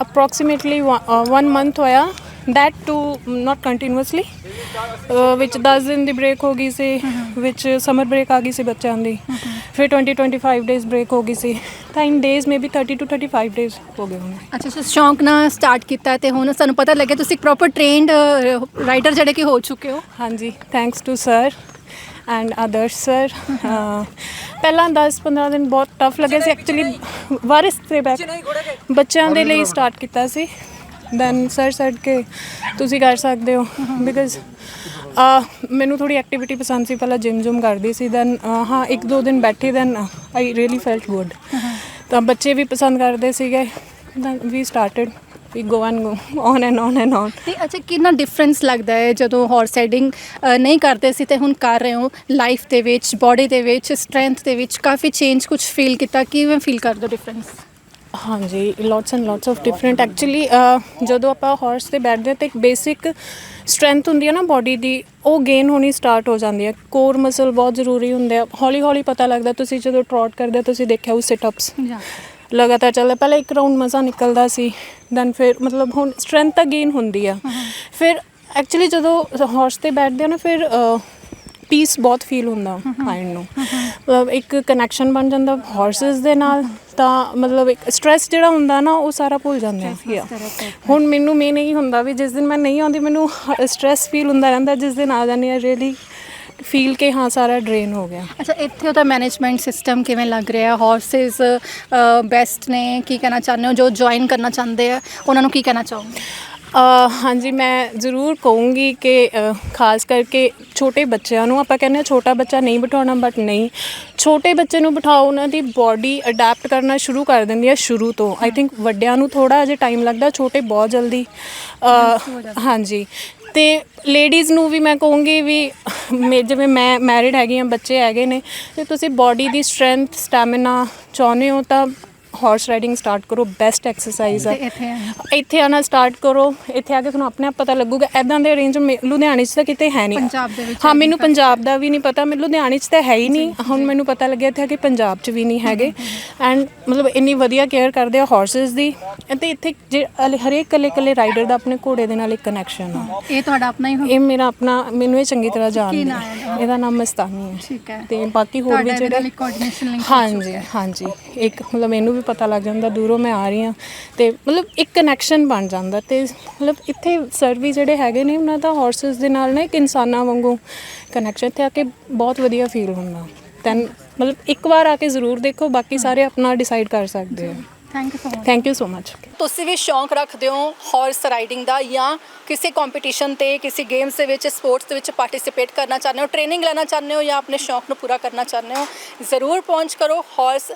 S4: ਅਪਰੋਕਸੀਮੇਟਲੀ 1 ਮੰਥ ਹੋਇਆ that too not continuously uh, ਵਿੱਚ 10 ਦਿਨ ਦੀ ਬ੍ਰੇਕ ਹੋ ਗਈ ਸੀ ਵਿੱਚ ਸਮਰ ਬ੍ਰੇਕ ਆ ਗਈ ਸੀ ਬੱਚਿਆਂ ਦੀ ਫਿਰ 20 25 ਡੇਜ਼ ਬ੍ਰੇਕ ਹੋ ਗਈ ਸੀ ਤਾਂ in days maybe 30 to 35 days ਹੋ ਗਏ ਹੋਣੇ
S2: ਅੱਛਾ ਤੁਸੀਂ ਸ਼ੌਂਕ ਨਾਲ ਸਟਾਰਟ ਕੀਤਾ ਤੇ ਹੁਣ ਸਾਨੂੰ ਪਤਾ ਲੱਗਿਆ ਤੁਸੀਂ ਇੱਕ ਪ੍ਰੋਪਰ ਟ੍ਰੇਨਡ ਰਾਈਡਰ ਜਿਹੜੇ ਕਿ ਹੋ ਚੁੱਕੇ ਹੋ
S4: ਹਾਂਜੀ thanks to sir and others sir ਪਹਿਲਾਂ 10-15 ਦਿਨ ਬਹੁਤ ਟਫ ਲੱਗੇ ਸੀ ਐਕਚੁਅਲੀ ਵਾਰਿਸ ਤੇ ਬੈਕ ਬੱਚਿਆਂ ਦੇ ਲਈ ਸਟਾਰਟ ਕੀਤਾ ਸੀ ਦੈਨ ਸਰ ਸੈਡ ਕਿ ਤੁਸੀਂ ਕਰ ਸਕਦੇ ਹੋ ਬਿਕਾਜ਼ ਮੈਨੂੰ ਥੋੜੀ ਐਕਟੀਵਿਟੀ ਪਸੰਦ ਸੀ, ਪਹਿਲਾਂ ਜਿਮ ਜੁਮ ਕਰਦੀ ਸੀ ਦੈਨ ਹਾਂ, ਇੱਕ ਦੋ ਦਿਨ ਬੈਠੀ then I really felt good ਤਾਂ ਬੱਚੇ ਵੀ ਪਸੰਦ ਕਰਦੇ ਸੀਗੇ then we started we go and go on and on and on
S2: ਤੇ ਅੱਛਾ, ਕਿੰਨਾ ਡਿਫਰੈਂਸ ਲੱਗਦਾ ਹੈ ਜਦੋਂ ਹਾਰਸ ਰਾਈਡਿੰਗ ਨਹੀਂ ਕਰਦੇ ਸੀ ਤੇ ਹੁਣ ਕਰ ਰਹੇ ਹੋ ਲਾਈਫ ਦੇ ਵਿੱਚ ਬਾਡੀ ਦੇ ਵਿੱਚ ਸਟਰੈਂਥ ਦੇ ਵਿੱਚ, ਕਾਫੀ ਚੇਂਜ ਕੁਝ ਫੀਲ ਕੀਤਾ, ਕਿਵੇਂ ਫੀਲ ਕਰਦੇ ਹੋ ਡਿਫਰੈਂਸ
S4: ਹਾਂਜੀ lots and lots of different actually ਜਦੋਂ ਆਪਾਂ ਹਾਰਸ ਤੇ ਬੈਠਦੇ ਹਾਂ ਤੇ ਇੱਕ ਬੇਸਿਕ ਸਟਰੈਂਥ ਹੁੰਦੀ ਹੈ ਨਾ ਬਾਡੀ ਦੀ ਉਹ ਗੇਨ ਹੋਣੀ ਸਟਾਰਟ ਹੋ ਜਾਂਦੀ ਹੈ। ਕੋਰ ਮਸਲ ਬਹੁਤ ਜ਼ਰੂਰੀ ਹੁੰਦੇ ਆ। ਹੌਲੀ ਹੌਲੀ ਪਤਾ ਲੱਗਦਾ ਤੁਸੀਂ ਜਦੋਂ ਟ੍ਰੌਟ ਕਰਦੇ ਹੋ ਤੁਸੀਂ ਦੇਖਿਆ ਉਹ ਸਿਟ ਅਪਸ ਲਗਾਤਾਰ ਚੱਲਦਾ ਪਹਿਲਾਂ ਇੱਕ ਰਾਉਂਡ ਮਜ਼ਾ ਨਿਕਲਦਾ ਸੀ ਦੈਨ ਫਿਰ ਮਤਲਬ ਹੁਣ ਸਟਰੈਂਥ ਤਾਂ ਗੇਨ ਹੁੰਦੀ ਆ। ਫਿਰ ਐਕਚੁਅਲੀ ਜਦੋਂ ਹਾਰਸ ਤੇ ਬੈਠਦੇ ਹੋ ਨਾ ਫਿਰ ਪੀਸ ਬਹੁਤ ਫੀਲ ਹੁੰਦਾ ਮਾਈਂਡ ਨੂੰ। ਮਤਲਬ ਇੱਕ ਕਨੈਕਸ਼ਨ ਬਣ ਜਾਂਦਾ ਹਾਰਸਸ ਦੇ ਨਾਲ ਤਾਂ ਮਤਲਬ ਇੱਕ ਸਟ੍ਰੈਸ ਜਿਹੜਾ ਹੁੰਦਾ ਨਾ ਉਹ ਸਾਰਾ ਭੁੱਲ ਜਾਂਦੇ Yeah. ਹੁਣ ਮੈਨੂੰ ਮੇਨ ਨਹੀਂ ਹੁੰਦਾ ਵੀ ਜਿਸ ਦਿਨ ਮੈਂ ਨਹੀਂ ਆਉਂਦੀ ਮੈਨੂੰ ਸਟ੍ਰੈਸ ਫੀਲ ਹੁੰਦਾ ਰਹਿੰਦਾ ਜਿਸ ਦਿਨ ਆ ਜਾਂਦੀ ਆ ਰੀਅਲੀ ਫੀਲ ਕਿ ਹਾਂ ਸਾਰਾ ਡਰੇਨ ਹੋ ਗਿਆ।
S2: ਅੱਛਾ ਇੱਥੇ ਉਹਦਾ ਮੈਨੇਜਮੈਂਟ ਸਿਸਟਮ ਕਿਵੇਂ ਲੱਗ ਰਿਹਾ? ਹਾਰਸਸ ਬੈਸਟ ਨੇ ਕੀ ਕਹਿਣਾ ਚਾਹੁੰਦੇ ਹੋ? ਜੋ ਜੁਆਇਨ ਕਰਨਾ ਚਾਹੁੰਦੇ ਆ ਉਹਨਾਂ ਨੂੰ ਕੀ ਕਹਿਣਾ ਚਾਹੋਗੇ?
S4: ਹਾਂਜੀ, ਮੈਂ ਜ਼ਰੂਰ ਕਹੂੰਗੀ ਕਿ ਖਾਸ ਕਰਕੇ ਛੋਟੇ ਬੱਚਿਆਂ ਨੂੰ, ਆਪਾਂ ਕਹਿੰਦੇ ਹਾਂ ਛੋਟਾ ਬੱਚਾ ਨਹੀਂ ਬਿਠਾਉਣਾ ਬਟ ਨਹੀਂ। ਛੋਟੇ ਬੱਚੇ ਨੂੰ ਬਿਠਾਓ, ਉਹਨਾਂ ਦੀ ਬਾਡੀ ਅਡਾਪਟ ਕਰਨਾ ਸ਼ੁਰੂ ਕਰ ਦਿੰਦੀ ਹੈ ਸ਼ੁਰੂ ਤੋਂ। ਆਈ ਥਿੰਕ ਵੱਡਿਆਂ ਨੂੰ ਥੋੜਾ ਅਜੇ ਟਾਈਮ ਲੱਗਦਾ, ਛੋਟੇ ਬਹੁਤ ਜਲਦੀ। ਹਾਂਜੀ। ਤੇ ਲੇਡੀਜ਼ ਨੂੰ ਵੀ ਮੈਂ ਕਹੂੰਗੀ ਵੀ, ਮੇ- ਜਿਵੇਂ ਮੈਂ ਮੈਰਿਡ ਹੈਗੀ ਹਾਂ, ਬੱਚੇ ਹੈਗੇ ਨੇ, ਤੇ ਤੁਸੀਂ ਬਾਡੀ ਦੀ ਸਟਰੈਂਥ ਸਟੈਮਿਨਾ ਚਾਹੁੰਦੇ ਹੋ ਤਾਂ ਹਾਰਸ ਰਾਈਡਿੰਗ ਸਟਾਰਟ ਕਰੋ ਬੈਸਟ ਐਕਸਰਸਾਈਜ਼ ਹੈ
S2: ਤੇ ਇੱਥੇ
S4: ਆਣਾ ਸਟਾਰਟ ਕਰੋ ਇੱਥੇ ਆ ਕੇ ਤੁਹਾਨੂੰ ਆਪਣੇ ਆਪ ਪਤਾ ਲੱਗੂਗਾ ਐਦਾਂ ਦੇ ਅਰੇਂਜ ਲੁਧਿਆਣੇ 'ਚ ਤਾਂ ਕਿਤੇ ਹੈ ਨਹੀਂ।
S2: ਪੰਜਾਬ ਦੇ ਵਿੱਚ
S4: ਹਾਂ ਮੈਨੂੰ ਪੰਜਾਬ ਦਾ ਵੀ ਨਹੀਂ ਪਤਾ ਮੈਨੂੰ ਲੁਧਿਆਣੇ 'ਚ ਤਾਂ ਹੈ ਹੀ ਨਹੀਂ। ਹੁਣ ਮੈਨੂੰ ਪਤਾ ਲੱਗਿਆ ਇੱਥੇ ਆ ਕਿ ਪੰਜਾਬ 'ਚ ਵੀ ਨਹੀਂ ਹੈਗੇ। ਐਂਡ ਮਤਲਬ ਇੰਨੀ ਵਧੀਆ ਕੇਅਰ ਕਰਦੇ ਆ ਹਾਰਸਸ ਦੀ। ਅਤੇ ਇੱਥੇ ਜੇ ਹਰੇਕ ਕੱਲੇ ਕੱਲੇ ਰਾਈਡਰ ਦਾ ਆਪਣੇ ਘੋੜੇ ਦੇ ਨਾਲ ਇੱਕ ਕਨੈਕਸ਼ਨ ਆ।
S2: ਇਹ ਤੁਹਾਡਾ ਆਪਣਾ ਹੀ ਹੋ
S4: ਇਹ ਮੇਰਾ ਆਪਣਾ ਮੈਨੂੰ ਇਹ ਚੰਗੀ ਤਰ੍ਹਾਂ ਜਾਣਦੀ
S2: ਹੈ ਇਹਦਾ?
S4: ਨਾਮ ਮਸਤਾਨੀ ਹੈ।
S2: ਠੀਕ ਹੈ।
S4: ਤੇ ਬਾਕੀ ਹੋਰ ਵੀ ਜਿਹੜੇ ਹਾਂਜੀ ਹਾਂਜੀ। ਇੱਕ ਮਤਲਬ ਮੈਨੂੰ ਵੀ ਪਤਾ ਲੱਗ ਜਾਂਦਾ, ਦੂਰੋਂ ਮੈਂ ਆ ਰਹੀ ਹਾਂ। ਤੇ ਮਤਲਬ ਇੱਕ ਕਨੈਕਸ਼ਨ ਬਣ ਜਾਂਦਾ ਤੇ ਮਤਲਬ ਇੱਥੇ ਸਰ ਵੀ ਜਿਹੜੇ ਹੈਗੇ ਨੇ, ਉਹਨਾਂ ਦਾ ਹਾਰਸਸ ਦੇ ਨਾਲ ਨਾ ਇੱਕ ਇਨਸਾਨਾਂ ਵਾਂਗੂ ਕਨੈਕਸ਼ਨ ਤੇ ਆ ਕੇ ਬਹੁਤ ਵਧੀਆ ਫੀਲ ਹੁੰਦਾ। ਦੈਨ ਮਤਲਬ ਇੱਕ ਵਾਰ ਆ ਕੇ ਜ਼ਰੂਰ ਦੇਖੋ, ਬਾਕੀ ਸਾਰੇ ਆਪਣਾ ਡਿਸਾਈਡ ਕਰ ਸਕਦੇ ਆ।
S2: Thank you so much
S4: thank you so much
S2: ਤੁਸੀਂ ਵੀ ਸ਼ੌਂਕ ਰੱਖਦੇ ਹੋ ਹਾਰਸ ਰਾਈਡਿੰਗ ਦਾ ਜਾਂ ਕਿਸੇ ਕੰਪੀਟੀਸ਼ਨ ਤੇ ਕਿਸੇ ਗੇਮਸ ਦੇ ਵਿੱਚ ਸਪੋਰਟਸ ਦੇ ਵਿੱਚ ਪਾਰਟਿਸਿਪੇਟ ਕਰਨਾ ਚਾਹੁੰਦੇ ਹੋ ਟ੍ਰੇਨਿੰਗ ਲੈਣਾ ਚਾਹੁੰਦੇ ਹੋ ਜਾਂ ਆਪਣੇ ਸ਼ੌਂਕ ਨੂੰ ਪੂਰਾ ਕਰਨਾ ਚਾਹੁੰਦੇ ਹੋ ਜ਼ਰੂਰ ਪਹੁੰਚ ਕਰੋ horse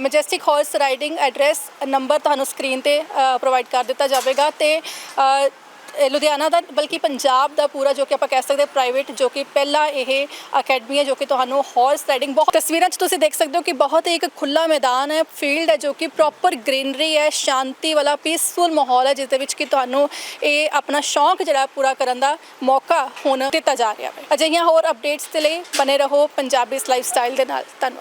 S2: Majestic horse riding address number ਤੁਹਾਨੂੰ ਸਕਰੀਨ ਤੇ ਪ੍ਰੋਵਾਈਡ ਕਰ ਦਿੱਤਾ ਜਾਵੇਗਾ ਤੇ ਲੁਧਿਆਣਾ ਦਾ ਬਲਕਿ ਪੰਜਾਬ ਦਾ ਪੂਰਾ ਜੋ ਕਿ ਆਪਾਂ ਕਹਿ ਸਕਦੇ ਪ੍ਰਾਈਵੇਟ ਜੋ ਕਿ ਪਹਿਲਾ ਇਹ ਅਕੈਡਮੀ ਹੈ ਜੋ ਕਿ ਤੁਹਾਨੂੰ ਹਾਰਸ ਰਾਈਡਿੰਗ ਬਹੁਤ ਤਸਵੀਰਾਂ 'ਚ ਤੁਸੀਂ ਦੇਖ ਸਕਦੇ ਹੋ ਕਿ ਬਹੁਤ ਹੀ ਇੱਕ ਖੁੱਲਾ ਮੈਦਾਨ ਹੈ ਫੀਲਡ ਹੈ ਜੋ ਕਿ ਪ੍ਰੋਪਰ ਗ੍ਰੀਨਰੀ ਹੈ, ਸ਼ਾਂਤੀ ਵਾਲਾ ਪੀਸਫੁਲ ਮਾਹੌਲ ਹੈ ਜਿਸ ਦੇ ਵਿੱਚ ਕਿ ਤੁਹਾਨੂੰ ਇਹ ਆਪਣਾ ਸ਼ੌਂਕ ਜਿਹੜਾ ਪੂਰਾ ਕਰਨ ਦਾ ਮੌਕਾ ਹੁਣ ਦਿੱਤਾ ਜਾ ਰਿਹਾ ਹੈ। ਅਜਿਹੀਆਂ ਹੋਰ ਅਪਡੇਟਸ ਦੇ ਲਈ ਬਨੇ ਰਹੋ ਪੰਜਾਬੀ ਲਾਈਫ ਸਟਾਈਲ ਦੇ ਨਾਲ। ਧੰਨਵਾਦ।